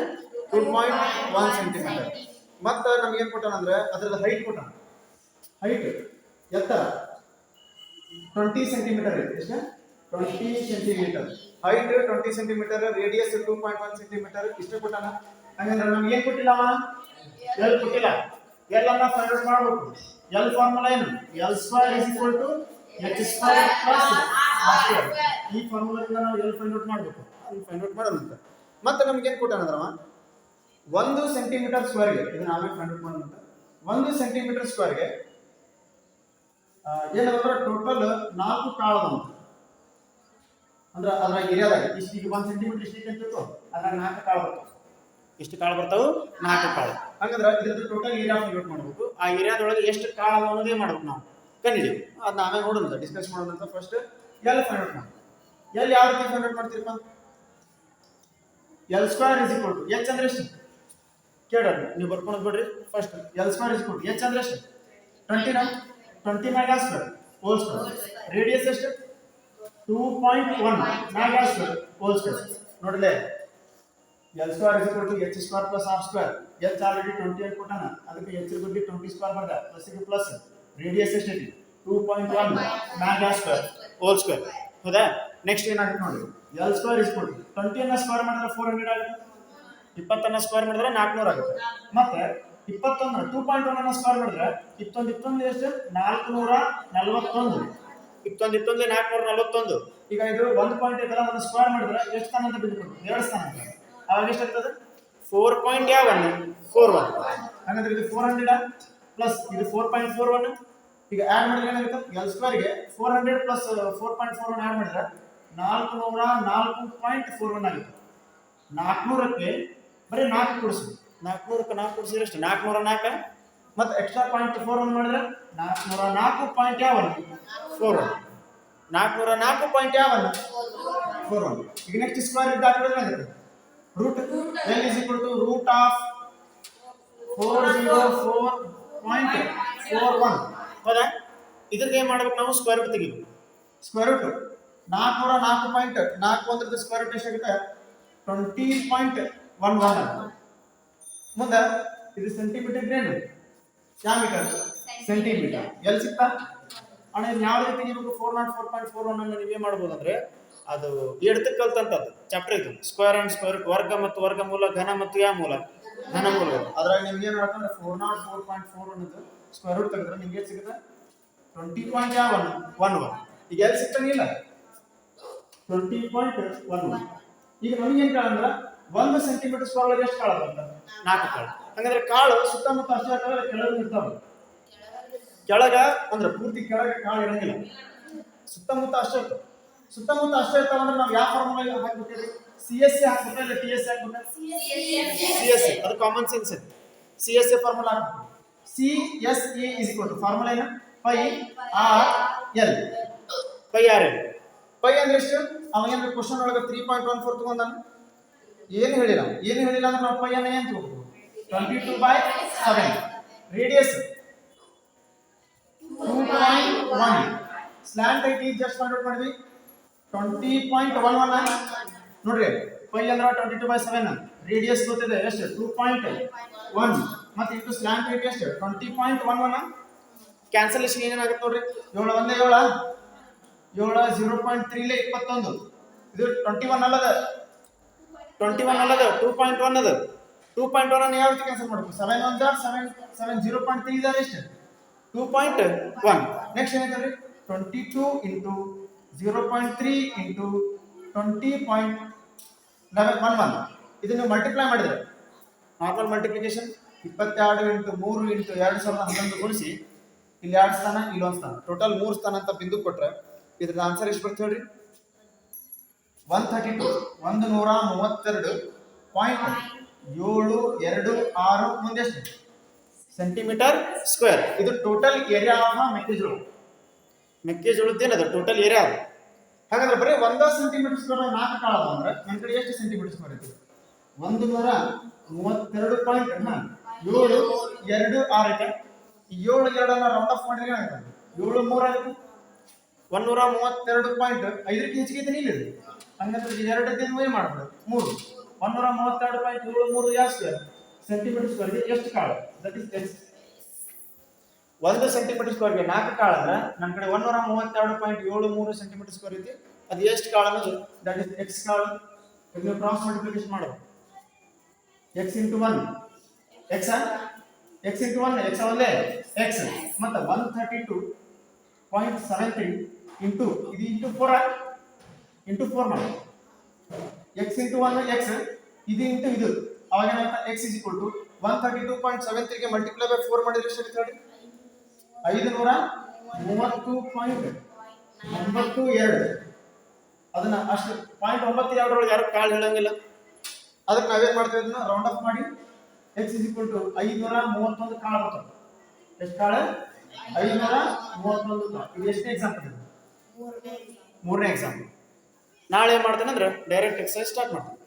ಟೂ ಪಾಯಿಂಟ್ ಒನ್ ಸೆಂಟಿಮೀಟರ್ ಮತ್ತು ನಮ್ಗೆ ಏನು ಕೊಟ್ಟಾನಂದ್ರೆ ಅದ್ರದ್ದು ಹೈಟ್ ಕೊಟ್ಟಾನ ಹೈಟ್ ಎತ್ತರ ಟ್ವೆಂಟಿ ಸೆಂಟಿಮೀಟರ್ ಐತೆ ಎಷ್ಟು? Twenty centimetre height twenty centimetre radius two point one centimetre ಇಷ್ಟೇ ಕೊಟ್ಟಾನ? ಹಂಗಂದ್ರೆ ನಮ್ಗೆ ಏನು ಕೊಟ್ಟಿಲ್ಲ ಅವ? ಎಲ್ ಕೊಟ್ಟಿಲ್ಲ. ಎಲ್ ಅನ್ನ ಫೈಂಡ್ ಔಟ್ ಮಾಡಬೇಕು. ಎಲ್ ಫಾರ್ಮುಲಾ ಏನು? L square is equal to H square plus r square. ಈ ಫಾರ್ಮುಲಾದಿಂದ ನಾವು L ಫೈಂಡ್ ಔಟ್ ಮಾಡಬೇಕು. ಅದನ್ನ ಫೈಂಡ್ ಔಟ್ ಮಾಡೋಣ ಅಂತ. ಮತ್ತೆ ನಮಗೆ ಏನು ಕೊಟ್ಟಾನಂದ್ರವ ಒಂದು ಸೆಂಟಿಮೀಟರ್ ಸ್ಕ್ವೇರ್ಗೆ ಇದನ್ನ ನಾವೇ ಫೈಂಡ್ ಔಟ್ ಮಾಡೋಣ ಒಂದು ಸೆಂಟಿಮೀಟರ್ ಸ್ಕ್ವೇರ್ಗೆ ಏನಂದ್ರೆ ಟೋಟಲ್ ನಾಲ್ಕು ಕಾಳು ಅಂತ. ಅಂದ್ರೆ ಅದರ ಏರಿಯಾದಾಗ ಇಷ್ಟಿಗೆ ಒಂದು ಸೆಂಟಿಮೀಟರ್ ಇಷ್ಟಿಗೆ ಅಂತ ಅದ್ರಾಗ ನಾಲ್ಕು ಕಾಳು ಬರ್ತಾವೆ. ಇಷ್ಟು ಕಾಳು ಬರ್ತಾವೆ? ನಾಲ್ಕು ಕಾಳು. ಹಂಗಂದ್ರೆ ಇದ್ರದ್ದು ಟೋಟಲ್ ಏರಿಯಾ ಫೈಂಡ್ ಮಾಡಬೇಕು. ಆ ಏರಿಯಾದೊಳಗೆ ಎಷ್ಟು ಕಾಳ ಅದಾವ ಅನ್ನೋದೇ ಮಾಡ್ಬೇಕು ನಾವು. ಕಂಡಿದ್ದೀವಿ ಅದನ್ನ ನಾವೇ ನೋಡೋಣ ಡಿಸ್ಕಸ್ ಮಾಡೋದಂತ ಫಸ್ಟ್ ಎಲ್ ಫೈಂಡ್ ಔಟ್ ಮಾಡಿ ಎಲ್ ಯಾವ ರೀತಿ find out ಮಾಡ್ತೀರಪ್ಪ? L square is equal to H ಅಂದ್ರೆ ಎಷ್ಟು? ಕೇಳ್ರಿ ನೀವು ಬರ್ಕೊಂಡು ಬಿಡ್ರಿ ಫಸ್ಟ್ ಎಲ್ ಸ್ಕ್ವೇರ್ ಇಸ್ ಕೊಟ್ಟು ಎಚ್ ಅಂದ್ರೆ ಎಷ್ಟು? ಟ್ವೆಂಟಿನ ಟ್ವೆಂಟಿ ಮೆಗಾ ಸ್ಕ್ವೇರ್ ಹೋಲ್ ಸ್ಕ್ವೇರ್ ರೇಡಿಯಸ್ ಎಷ್ಟು? ಟೂ ಪಾಯಿಂಟ್ ಒನ್ ಮೆಗಾ ಸ್ಕ್ವೇರ್ ಹೋಲ್ ಸ್ಕ್ವೇರ್ ನೋಡಲೇ L square is to H square plus half square H already twenty eight ಕೊಟ್ಟಾನ. ಅದಕ್ಕೆ ಎಚ್ ಗುಡ್ಡಿ ಟ್ವೆಂಟಿ ಸ್ಕ್ವೇರ್ ಬರ್ದ ಪ್ಲಸ್ ಇದು ಪ್ಲಸ್ ರೇಡಿಯಸ್ ಎಷ್ಟೈತಿ ಟೂ ಪಾಯಿಂಟ್ ಒನ್ ಮ್ಯಾಗ ಸ್ಕ್ವೇರ್ ಹೋಲ್ ಸ್ಕ್ವೇರ್ ಹೌದಾ? ನೆಕ್ಸ್ಟ್ ಏನಾಗುತ್ತೆ ನೋಡಿ. ಎಲ್ ಸ್ಕ್ವೇರ್ ಇಸ್ ಕೊಟ್ಟು ಟ್ವೆಂಟಿಯನ್ನ ಸ್ಕ್ವೇರ್ ಮಾಡಿದ್ರೆ ಫೋರ್ ಹಂಡ್ರೆಡ್ ಆಗುತ್ತೆ. ಇಪ್ಪತ್ತನ್ನ ಸ್ಕ್ವೇರ್ ಮಾಡಿದ್ರೆ ನಾಲ್ಕುನೂರು ಆಗುತ್ತೆ. ಮತ್ತೆ ಇಪ್ಪತ್ತೊಂದು ಟೂ ಪಾಯಿಂಟ್ ಒನ್ ಅನ್ನ ಸ್ಕ್ವೇರ್ ಮಾಡಿದ್ರೆ ಇಪ್ಪತ್ತೊಂದು ಇಪ್ಪತ್ತೊಂದು ಎಷ್ಟು? ನಾಲ್ಕು ನೂರ ನಲವತ್ತೊಂದು. ಇಪ್ಪತ್ತೊಂದು ಇಪ್ಪತ್ತೊಂದು, ನಾಲ್ಕುನೂರ ನಲವತ್ತೊಂದು. ಈಗ ಇದು ಒಂದು ಪಾಯಿಂಟ್ ಐತಲ್ಲ ಒಂದು ಸ್ಕ್ವೇರ್ ಮಾಡಿದ್ರೆ ಎಷ್ಟು ಸ್ಥಾನ ಅಂತ ಬಿದ್ದು ಎರಡು ಸ್ಥಾನ ಅಂತ. ಅವಾಗ ಎಷ್ಟಾಗ್ತದೆ ಫೋರ್ ಪಾಯಿಂಟ್ ಯಾವ ಒನ್ ಫೋರ್ ಒನ್ ಹಾಗಾದ್ರೆ ಇದು ಫೋರ್ ಹಂಡ್ರೆಡ್ ಪ್ಲಸ್ ಇದು ಫೋರ್ ಪಾಯಿಂಟ್ ಫೋರ್ ಒನ್ ಈಗ ಆ್ಯಡ್ ಮಾಡಿದ್ರೆ ಏನಾಗುತ್ತೆ? ಎಲ್ ಸ್ಕ್ವೇರ್ಗೆ four hundred plus four point four one add ಮಾಡಿದ್ರೆ ನಾಲ್ಕು ನೂರ ನಾಲ್ಕು ಪಾಯಿಂಟ್ ಫೋರ್ ಒನ್ ಆಗುತ್ತೆ. ನಾಲ್ಕುನೂರಕ್ಕೆ ಬರೀ ನಾಲ್ಕು ಕೊಡಿಸಿ. ನಾಲ್ಕುನೂರಕ್ಕೆ ನಾಲ್ಕು ಕೊಡಿಸಿದ್ರೆ ಎಷ್ಟು ನಾಲ್ಕುನೂರ ನಾಲ್ಕು. ಮತ್ತು ಎಕ್ಸ್ಟ್ರಾ ಪಾಯಿಂಟ್ ಫೋರ್ ಒನ್ ಮಾಡಿದ್ರೆ ನಾಲ್ಕುನೂರ ನಾಲ್ಕು ಪಾಯಿಂಟ್ ಯಾವ ಫೋರ್ ಒನ್ ನಾಲ್ಕುನೂರ ನಾಲ್ಕು ಪಾಯಿಂಟ್ ಯಾವ ಫೋರ್ ಒನ್ ಈಗ ನೆಕ್ಸ್ಟ್ ಸ್ಕ್ವೇರ್ ಇದ್ದ ಹಾಕಿದ್ರೆ ಏನಾಗುತ್ತೆ? Root of four zero four point four one ಹೌದಾ? ಇದಕ್ಕೆ ಏನು ಮಾಡ್ಬೇಕು ನಾವು? ಸ್ಕ್ವೇರ್ ರೂಟ್ ತೆಗಿಬೇಕು. ಸ್ಕ್ವೇರ್ ರೂಟ್ ನಾಲ್ಕುನೂರ ನಾಲ್ಕು ಪಾಯಿಂಟ್ ನಾಲ್ಕು ಒಂದ್ರದ್ದು ಸ್ಕ್ವೇರ್ ರೂಟ್ ಎಷ್ಟಾಗುತ್ತೆ? ಟ್ವೆಂಟಿ ಪಾಯಿಂಟ್ ಒನ್ ಒನ್ ಮುಂದೆ ಇದು ಸೆಂಟಿಮೀಟರ್ ಏನು? ಯಾವ ಮೀಟರ್ ಸೆಂಟಿಮೀಟರ್ ಎಲ್ಲಿ ಸಿಗ್ತಾ? ಅಣ್ಣ ಯಾವ ರೀತಿ ತೆಗಿಬೇಕು? Four naught four point four one ಅನ್ನು ನೀವೇ ಮಾಡ್ಬೋದು ಅಂದ್ರೆ ಅದು ಎಡ್ತ ಕಲ್ತಂತದ್ದು ಚಾಪ್ಟರ್ ಇದು. ಸ್ಕ್ವೇರ್ ಅಂಡ್ ಸ್ಕ್ವೇರ್ ವರ್ಗ ಮತ್ತು ವರ್ಗ ಮೂಲ ಘನ ಮತ್ತು ಯಾ ಮೂಲ. ಘನ ಮೂಲ. ಅದ್ರಾಗ ನಿಮ್ಗೆ ಏನು ಮಾಡ್ತಂದ್ರೆ four naught four point four ಅನ್ನೋದು ಸ್ಕ್ವೇರ್ ರೂಟ್ ತೆಗೆದ್ರೆ ನಿಮ್ಗೆ ಸಿಗುತ್ತೆ? ಟ್ವೆಂಟಿ ಪಾಯಿಂಟ್ ಯಾವ ಒನ್ ಒನ್ ಒನ್ ಈಗ ಎಲ್ಲಿ ಸಿಗ್ತಾನಿಲ್ಲ ಟ್ವೆಂಟಿ ಪಾಯಿಂಟ್ ಒನ್ ಒನ್ ಈಗ ನಮಗೆ ಏನು ಕೇಳಂದ್ರೆ ಒಂದು ಸೆಂಟಿಮೀಟರ್ ಸ್ಕ್ವೇರ್ ಎಷ್ಟು ಕಾಳು ಬಂತ ನಾಲ್ಕು ಕಾಳು. ಹಂಗಂದ್ರೆ ಕಾಳು ಸುತ್ತಮುತ್ತ ಅಷ್ಟೇ ಕೆಳಗೆ ಇರ್ತಾವೆ. ಕೆಳಗ ಅಂದ್ರೆ ಪೂರ್ತಿ ಕೆಳಗೆ ಕಾಳು ಇರಂಗಿಲ್ಲ ಸುತ್ತಮುತ್ತ ಅಷ್ಟೇ ಸುತ್ತಮುತ್ತ ಅಷ್ಟೇ ಇರ್ತಾವಂದ್ರೆ ನಾವು ಯಾವ ಫಾರ್ಮುಲಾ ಹಾಕ್ಬಿಟ್ಟಿರಿ? ಸಿ ಎಸ್ ಸಿ ಹಾಕ್ಬಿಟ್ರೆ ಟಿ ಎಸ್ ಸಿ ಹಾಕ್ಬಿಟ್ರೆ? ಸಿ ಎಸ್ ಸಿ ಅದು ಕಾಮನ್ ಸೆನ್ಸ್ ಇದೆ C S C formula C S A is ಕೊಟ್ಟು ಫಾರ್ಮುಲಾ ಏನು? Pi R L pi R L pi ಅಂದ್ರೆ ಎಷ್ಟು? ಅವ ಏನ್ರ ಕ್ವಶನ್ ಒಳಗೆ ತ್ರೀ ಪಾಯಿಂಟ್ ಒನ್ ಫೋರ್ ತಗೊಂಡಾನ? ಏನು ಹೇಳಿಲ್ಲ ಏನು ಹೇಳಿಲ್ಲ ಅಂದ್ರೆ ನಾವು ಪೈ ಅನ್ನ ಏನು ತಗೋಬೇಕು? Twenty two by seven radius two point one slant height just out ಮಾಡಿದ್ವಿ? ಟ್ವೆಂಟಿ ಪಾಯಿಂಟ್ ಒನ್ ಒನ್ ನೋಡ್ರಿ ಫೈ ಅಂದ್ರೆ twenty two by seven radius ಗೊತ್ತಿದೆ, ಎಷ್ಟು? ಟೂ ಪಾಯಿಂಟ್ ಒನ್ ಮತ್ತೆ ಇದು ಸ್ಲ್ಯಾಂಟ್ ರೇಟ್ ಎಷ್ಟು? Twenty point one one cancellation ಏನೇನಾಗುತ್ತೆ ನೋಡ್ರಿ? ಏಳು ಒಂದೇ ಏಳ? ಏಳು ಜೀರೋ ಪಾಯಿಂಟ್ ತ್ರೀಲೇ ಇಪ್ಪತ್ತೊಂದು. ಇದು ಟ್ವೆಂಟಿ ಒನ್ ಅಲ್ಲದ. ಟ್ವೆಂಟಿ ಒನ್ ಅಲ್ಲದ ಟೂ ಪಾಯಿಂಟ್ ಒನ್ ಅದ. ಟೂ ಪಾಯಿಂಟ್ ಒನ್ ಅನ್ನು ಯಾವ ರೀತಿ ಕ್ಯಾನ್ಸಲ್ ಮಾಡಬೇಕು? Seven one jar seven seven zero point three ಇದಾರೆ ಎಷ್ಟು ಟೂ ಪಾಯಿಂಟ್ ಒನ್ ನೆಕ್ಸ್ಟ್ ಏನೈತೆ twenty two into zero point three into twenty point eleven one one ಇದನ್ನು multiply ಮಾಡಿದ್ರೆ ನಾರ್ಮಲ್ ಮಲ್ಟಿಪ್ಲಿಕೇಶನ್ ಇಪ್ಪತ್ತೆರಡು ಇಂಟು ಮೂರು ಇಂಟು ಎರಡು ಸಾವಿರದ ಹನ್ನೊಂದು ಗುಣಿಸಿ ಇಲ್ಲಿ ಎರಡು ಸ್ಥಾನ ಇಲ್ಲೊಂದು ಸ್ಥಾನ. ಟೋಟಲ್ ಮೂರು ಸ್ಥಾನ ಅಂತ ಬಿಂದು ಕೊಟ್ರೆ ಇದ್ರದ್ದು ಆನ್ಸರ್ ಎಷ್ಟು ಬರ್ತದೆ ಹೇಳ್ರಿ? ಒನ್ ಥರ್ಟಿ ಟು ಒಂದು ನೂರ ಮೂವತ್ತೆರಡು ಪಾಯಿಂಟ್ ಏಳು ಎರಡು ಆರು ಮುಂದೆ ಸೆಂಟಿಮೀಟರ್ ಸ್ಕ್ವೇರ್ ಇದು ಟೋಟಲ್ ಏರಿಯಾ ಆಫ್ ಮೆಕ್ಕೆಜೋಳ. ಮೆಕ್ಕೆಜೋಳದ್ದೇನದು ಟೋಟಲ್ ಏರಿಯಾ ಅದು. ಹಾಗಾದ್ರೆ ಬರೀ ಒಂದ ಸೆಂಟಿಮೀಟರ್ ಸ್ಕ್ವೇರ್ ನಾಲ್ಕು ಕಾಳ ಅಂದ್ರೆ ನನ್ನ ಕಡೆ ಎಷ್ಟು ಸೆಂಟಿಮೀಟರ್ ಸ್ಕ್ವೇರ್ ಐತಿ ಒಂದು ನೂರ ಮೂವತ್ತೆರಡು ಪಾಯಿಂಟ್ ಏಳು, ಎರಡು, ಆರು ಐತೆ. ಏಳು, ಎರಡನ್ನ ರೌಂಡ್ ಆಫ್ ಮಾಡಿದ್ರೆ ಏನಾಗುತ್ತೆ ಏಳು, ಮೂರು ಒಂದು ಒಂದೂರ ಮೂವತ್ತೆರಡು ಪಾಯಿಂಟ್ ಐದಕ್ಕೆ ಹೆಚ್ಚಿಗೆ ಐತೆ ಇಲ್ಲಿ ಹಂಗಂದ್ರೆ ಎರಡು ದಿನ ಮಾಡ್ಬಿಡು. ಮೂರು. ಒಂದೂರ ಮೂವತ್ತೆರಡು ಪಾಯಿಂಟ್ ಏಳು, ಮೂರು ಎಷ್ಟು ಸೆಂಟಿಮೀಟರ್ ಸ್ಕ್ವೇರ್ಗೆ ಎಷ್ಟು ಕಾಳು? ದಟ್ ಇಸ್ ಒಂದು ಸೆಂಟಿಮೀಟರ್ ಸ್ಕ್ವೇರ್ಗೆ ನಾಲ್ಕು ಕಾಳು ಅಂದ್ರೆ ನನ್ನ ಕಡೆ ಒಂದೂರ ಮೂವತ್ತೆರಡು ಪಾಯಿಂಟ್ ಏಳು ಮೂರು ಸೆಂಟಿಮೀಟರ್ ಸ್ಕ್ವೇರ್ ಐತಿ. ಅದು ಎಷ್ಟು ಕಾಳು ಅಂದ್ರೆ ದಟ್ ಇಸ್ ಎಕ್ಸ್ ಕಾಳು. ನೀವು ಕ್ರಾಸ್ ಮಲ್ಟಿಪ್ಲಿಕೇಶನ್ ಮಾಡು X into one X X into one X ಒಂದೇ? ಎಕ್ಸ್ ಮತ್ತೆ one thirty two point seven three into ಇದು ಇಂಟು ಫೋರ್ ಇಂಟು ಫೋರ್ ಮಾಡಿ. ಎಕ್ಸ್ ಇಂಟು ಒನ್ ಎಕ್ಸ್ ಇದು ಇಂಟು ಇದು. ಅವಾಗ X is equal to one thirty two point seven ತ್ರೀಗೆ multiply by four ಮಾಡಿದ್ರೆ ಎಷ್ಟು ನೋಡಿ? ಐದು ನೂರ ಮೂವತ್ತು ಪಾಯಿಂಟ್ ಒಂಬತ್ತು ಎರಡು. ಅದನ್ನ ಅಷ್ಟು ಪಾಯಿಂಟ್ ಒಂಬತ್ತು ಎರಡರೊಳಗೆ ಯಾರು ಕಾಳು ಹೇಳಂಗಿಲ್ಲ. ಅದಕ್ಕೆ ನಾವೇನ್ ಮಾಡ್ತೀವಿ ಅದನ್ನ ರೌಂಡ್ ಅಪ್ ಮಾಡಿ ಎಕ್ಸ್ ಇಸ್ ಈಕ್ವಲ್ ಟು ಐದುನೂರ ಮೂವತ್ತೊಂದು ಕಾಳು ಬರ್ತದೆ. ಎಷ್ಟು ಕಾಳು ಐದುನೂರ ಮೂವತ್ತೊಂದು ಕಾಳು ಇದು ಎಷ್ಟನೇ ಎಕ್ಸಾಂಪಲ್ ಮೂರನೇ ಎಕ್ಸಾಂಪಲ್ ನಾಳೆ ಏನ್ ಮಾಡ್ತೇನೆ ಅಂದ್ರೆ ಡೈರೆಕ್ಟ್ ಎಕ್ಸೈಸ್ ಸ್ಟಾರ್ಟ್ ಮಾಡ್ತೀನಿ.